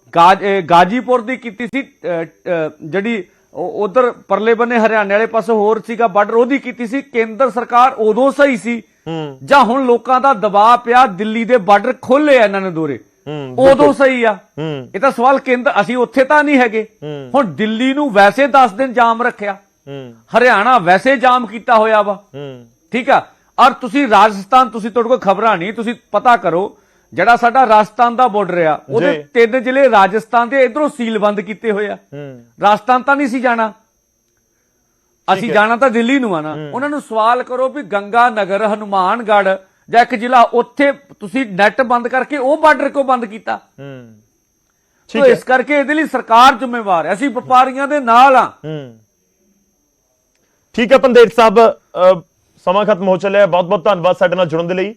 ਗਾਜੀਪੁਰ ਦੀ ਕੀਤੀ ਸੀ ਜਿਹੜੀ ਉਧਰ ਪਰਲੇ ਬੰਨੇ ਹਰਿਆਣੇ ਵਾਲੇ ਪਾਸੇ ਹੋਰ ਸੀਗਾ ਬਾਰਡਰ ਉਹਦੀ ਕੀਤੀ ਸੀ ਕੇਂਦਰ ਸਰਕਾਰ ਉਦੋਂ ਸਹੀ ਸੀ। ਜਾਂ ਹੁਣ ਲੋਕਾਂ ਦਾ ਦਬਾਅ ਪਿਆ ਦਿੱਲੀ ਦੇ ਬਾਰਡਰ ਖੋਲੇ ਇਹਨਾਂ ਨੇ ਦੋਰੇ। ਉਦੋਂ ਸਹੀ ਆ। ਇਹ ਤਾਂ ਸਵਾਲ ਕੇਂਦਰ ਅਸੀਂ ਉੱਥੇ ਤਾਂ ਨਹੀਂ ਹੈਗੇ। ਹੁਣ ਦਿੱਲੀ ਨੂੰ ਵੈਸੇ 10 ਦਿਨ ਜਾਮ ਰੱਖਿਆ। ਹੂੰ। ਹਰਿਆਣਾ ਵੈਸੇ ਜਾਮ ਕੀਤਾ ਹੋਇਆ ਵਾ। ਹੂੰ। ਠੀਕ ਆ? ਔਰ ਤੁਸੀਂ ਰਾਜਸਥਾਨ ਤੁਸੀਂ ਤੁਹਾਡੇ ਕੋਲ ਖਬਰਾਂ ਨਹੀਂ ਤੁਸੀਂ ਪਤਾ ਕਰੋ ਜਿਹੜਾ ਸਾਡਾ ਰਾਜਸਥਾਨ ਦਾ ਬਾਰਡਰ ਆ ਉਹਦੇ। ਤਿੰਨ ਜ਼ਿਲ੍ਹੇ ਰਾਜਸਥਾਨ ਦੇ ਇਧਰੋਂ ਸੀਲ ਬੰਦ ਕੀਤੇ ਹੋਏ ਆ। ਹੂੰ। ਰਾਜਸਥਾਨ ਤਾਂ ਨਹੀਂ ਸੀ ਜਾਣਾ। ਅਸੀਂ ਜਾਣਾ ਤਾਂ ਦਿੱਲੀ ਨੂੰ ਆ ਨਾ। ਉਹਨਾਂ ਨੂੰ ਸਵਾਲ ਕਰੋ ਵੀ ਗੰਗਾ ਨਗਰ ਹਨੂਮਾਨਗੜ੍ਹ ਜਾਂ ਇੱਕ ਜ਼ਿਲ੍ਹਾ ਉੱਥੇ ਤੁਸੀਂ ਨੈਟ ਬੰਦ ਕਰਕੇ ਉਹ ਬਾਰਡਰ ਕਿਉਂ ਬੰਦ ਕੀਤਾ? ਹੂੰ। ਠੀਕ ਹੈ। ਇਸ ਕਰਕੇ ਇਹਦੇ ਲਈ ਸਰਕਾਰ ਜ਼ਿੰਮੇਵਾਰ ਹੈ। ਅਸੀਂ ਵਪਾਰੀਆਂ ਦੇ ਨਾਲ ਆ ਹੂੰ। ਠੀਕ ਹੈ ਪੰਦੇਰ ਸਾਹਿਬ ਸਮਾਂ ਖਤਮ ਹੋ ਚੱਲਿਆ। ਬਹੁਤ ਬਹੁਤ ਧੰਨਵਾਦ ਸਾਡੇ ਨਾਲ ਜੁੜਨ ਦੇ ਲਈ।